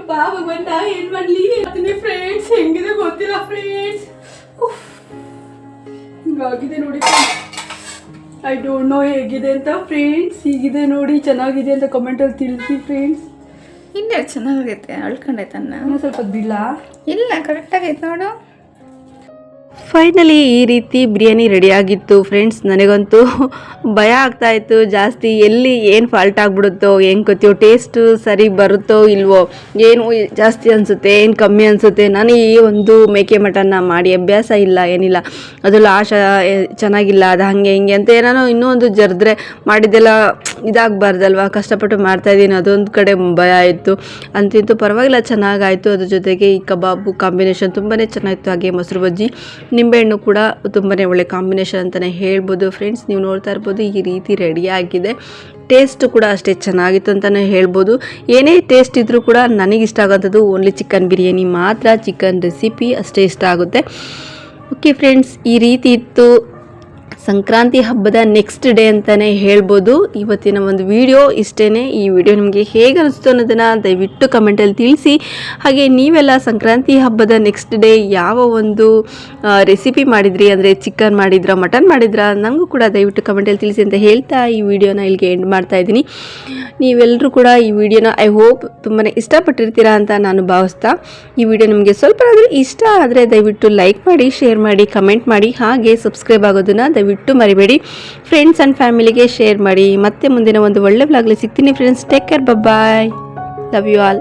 ಬಾ ಬಂದ ಏನ್ ಮಾಡ್ಲಿ? ಹೇಳ್ತೀನಿ ಫ್ರೆಂಡ್ಸ್ ಹೆಂಗಿದೆ ಗೊತ್ತಿಲ್ಲ ಫ್ರೆಂಡ್ಸ್ ಹಿಂಗಾಗಿದೆ ನೋಡಿ ಐ ಡೋಂಟ್ ನೋ ಹೇಗಿದೆ ಅಂತ ಫ್ರೆಂಡ್ಸ್ ಹೀಗಿದೆ ನೋಡಿ ಚೆನ್ನಾಗಿದೆ ಅಂತ ಕಮೆಂಟಲ್ಲಿ ತಿಳಿಸಿ ಫ್ರೆಂಡ್ಸ್ ಇನ್ನೇ ಚೆನ್ನಾಗೈತೆ ಅಳ್ಕೊಂಡೈತೆ ಅನ್ನ ಸ್ವಲ್ಪ ಬಿಲ್ಲ ಇಲ್ಲ ಕರೆಕ್ಟಾಗೈತೆ ನೋಡು. ಫೈನಲಿ ಈ ರೀತಿ ಬಿರಿಯಾನಿ ರೆಡಿಯಾಗಿತ್ತು ಫ್ರೆಂಡ್ಸ್ ನನಗಂತೂ ಭಯ ಆಗ್ತಾ ಇತ್ತು. ಜಾಸ್ತಿ ಎಲ್ಲಿ ಏನು ಫಾಲ್ಟ್ ಆಗಿಬಿಡುತ್ತೋ, ಏನು ಗೊತ್ತೀವೋ ಟೇಸ್ಟು ಸರಿ ಬರುತ್ತೋ ಇಲ್ವೋ, ಏನು ಜಾಸ್ತಿ ಅನಿಸುತ್ತೆ, ಏನು ಕಮ್ಮಿ ಅನಿಸುತ್ತೆ, ನಾನು ಈ ಒಂದು ಮೇಕೆ ಮಟನ್ನ ಮಾಡಿ ಅಭ್ಯಾಸ ಇಲ್ಲ, ಏನಿಲ್ಲ. ಅದು ಲಾಶ ಚೆನ್ನಾಗಿಲ್ಲ, ಅದು ಹಾಗೆ ಹಿಂಗೆ ಅಂತ ಏನಾನೋ ಇನ್ನೂ ಒಂದು ಜರಿದ್ರೆ ಮಾಡಿದ್ದೆಲ್ಲ ಇದಾಗಬಾರ್ದಲ್ವ? ಕಷ್ಟಪಟ್ಟು ಮಾಡ್ತಾ ಇದ್ದೀನಿ. ಅದೊಂದು ಕಡೆ ಭಯ ಆಯಿತು ಅಂತಿಂತೂ ಪರವಾಗಿಲ್ಲ, ಚೆನ್ನಾಗಾಯಿತು. ಅದ್ರ ಜೊತೆಗೆ ಈ ಕಬಾಬು ಕಾಂಬಿನೇಷನ್ ತುಂಬಾ ಚೆನ್ನಾಗಿತ್ತು. ಹಾಗೆ ಮೊಸರು ಬಜ್ಜಿ ನಿಂಬೆಹಣ್ಣು ಕೂಡ ತುಂಬಾ ಒಳ್ಳೆ ಕಾಂಬಿನೇಷನ್ ಅಂತಲೇ ಹೇಳ್ಬೋದು. ಫ್ರೆಂಡ್ಸ್ ನೀವು ನೋಡ್ತಾ ಇರ್ಬೋದು ಈ ರೀತಿ ರೆಡಿಯಾಗಿದೆ ಟೇಸ್ಟ್ ಕೂಡ ಅಷ್ಟೇ ಚೆನ್ನಾಗಿತ್ತು ಅಂತಲೇ ಹೇಳ್ಬೋದು. ಏನೇ ಟೇಸ್ಟ್ ಇದ್ದರೂ ಕೂಡ ನನಗೆ ಇಷ್ಟ ಆಗೋಂಥದ್ದು ಓನ್ಲಿ ಚಿಕನ್ ಬಿರಿಯಾನಿ ಮಾತ್ರ. ಚಿಕನ್ ರೆಸಿಪಿ ಅಷ್ಟೇ ಇಷ್ಟ ಆಗುತ್ತೆ. ಓಕೆ ಫ್ರೆಂಡ್ಸ್ ಈ ರೀತಿ ಇತ್ತು. ಸಂಕ್ರಾಂತಿ ಹಬ್ಬದ ನೆಕ್ಸ್ಟ್ ಡೇ ಅಂತಲೇ ಹೇಳ್ಬೋದು. ಇವತ್ತಿನ ಒಂದು ವಿಡಿಯೋ ಇಷ್ಟೇ ಈ ವಿಡಿಯೋ ನಿಮಗೆ ಹೇಗೆ ಅನಿಸ್ತು ಅನ್ನೋದನ್ನು ದಯವಿಟ್ಟು ಕಮೆಂಟಲ್ಲಿ ತಿಳಿಸಿ. ಹಾಗೆ ನೀವೆಲ್ಲ ಸಂಕ್ರಾಂತಿ ಹಬ್ಬದ ನೆಕ್ಸ್ಟ್ ಡೇ ಯಾವ ಒಂದು ರೆಸಿಪಿ ಮಾಡಿದ್ರಿ? ಅಂದರೆ ಚಿಕನ್ ಮಾಡಿದ್ರಾ ಮಟನ್ ಮಾಡಿದ್ರಾ? ನನಗೂ ಕೂಡ ದಯವಿಟ್ಟು ಕಮೆಂಟಲ್ಲಿ ತಿಳಿಸಿ ಅಂತ ಹೇಳ್ತಾ ಈ ವಿಡಿಯೋನ ಇಲ್ಲಿಗೆ ಎಂಡ್ ಮಾಡ್ತಾ ಇದ್ದೀನಿ. ನೀವೆಲ್ಲರೂ ಕೂಡ ಈ ವಿಡಿಯೋನ ಐ ಹೋಪ್ ತುಂಬಾ ಇಷ್ಟಪಟ್ಟಿರ್ತೀರಾ ಅಂತ ನಾನು ಭಾವಿಸ್ತಾ, ಈ ವಿಡಿಯೋ ನಿಮಗೆ ಸ್ವಲ್ಪ ಆದರೂ ಇಷ್ಟ ಆದರೆ ದಯವಿಟ್ಟು ಲೈಕ್ ಮಾಡಿ ಶೇರ್ ಮಾಡಿ ಕಮೆಂಟ್ ಮಾಡಿ, ಹಾಗೆ ಸಬ್ಸ್ಕ್ರೈಬ್ ಆಗೋದನ್ನು ದಯವಿಟ್ಟು ಮರಿಬೇಡಿ. ಫ್ರೆಂಡ್ಸ್ ಆ್ಯಂಡ್ ಫ್ಯಾಮಿಲಿಗೆ ಶೇರ್ ಮಾಡಿ. ಮತ್ತೆ ಮುಂದಿನ ಒಂದು ಒಳ್ಳೆ ಬ್ಲಾಗ್ಲಿ ಸಿಗ್ತೀನಿ friends take care bye love you all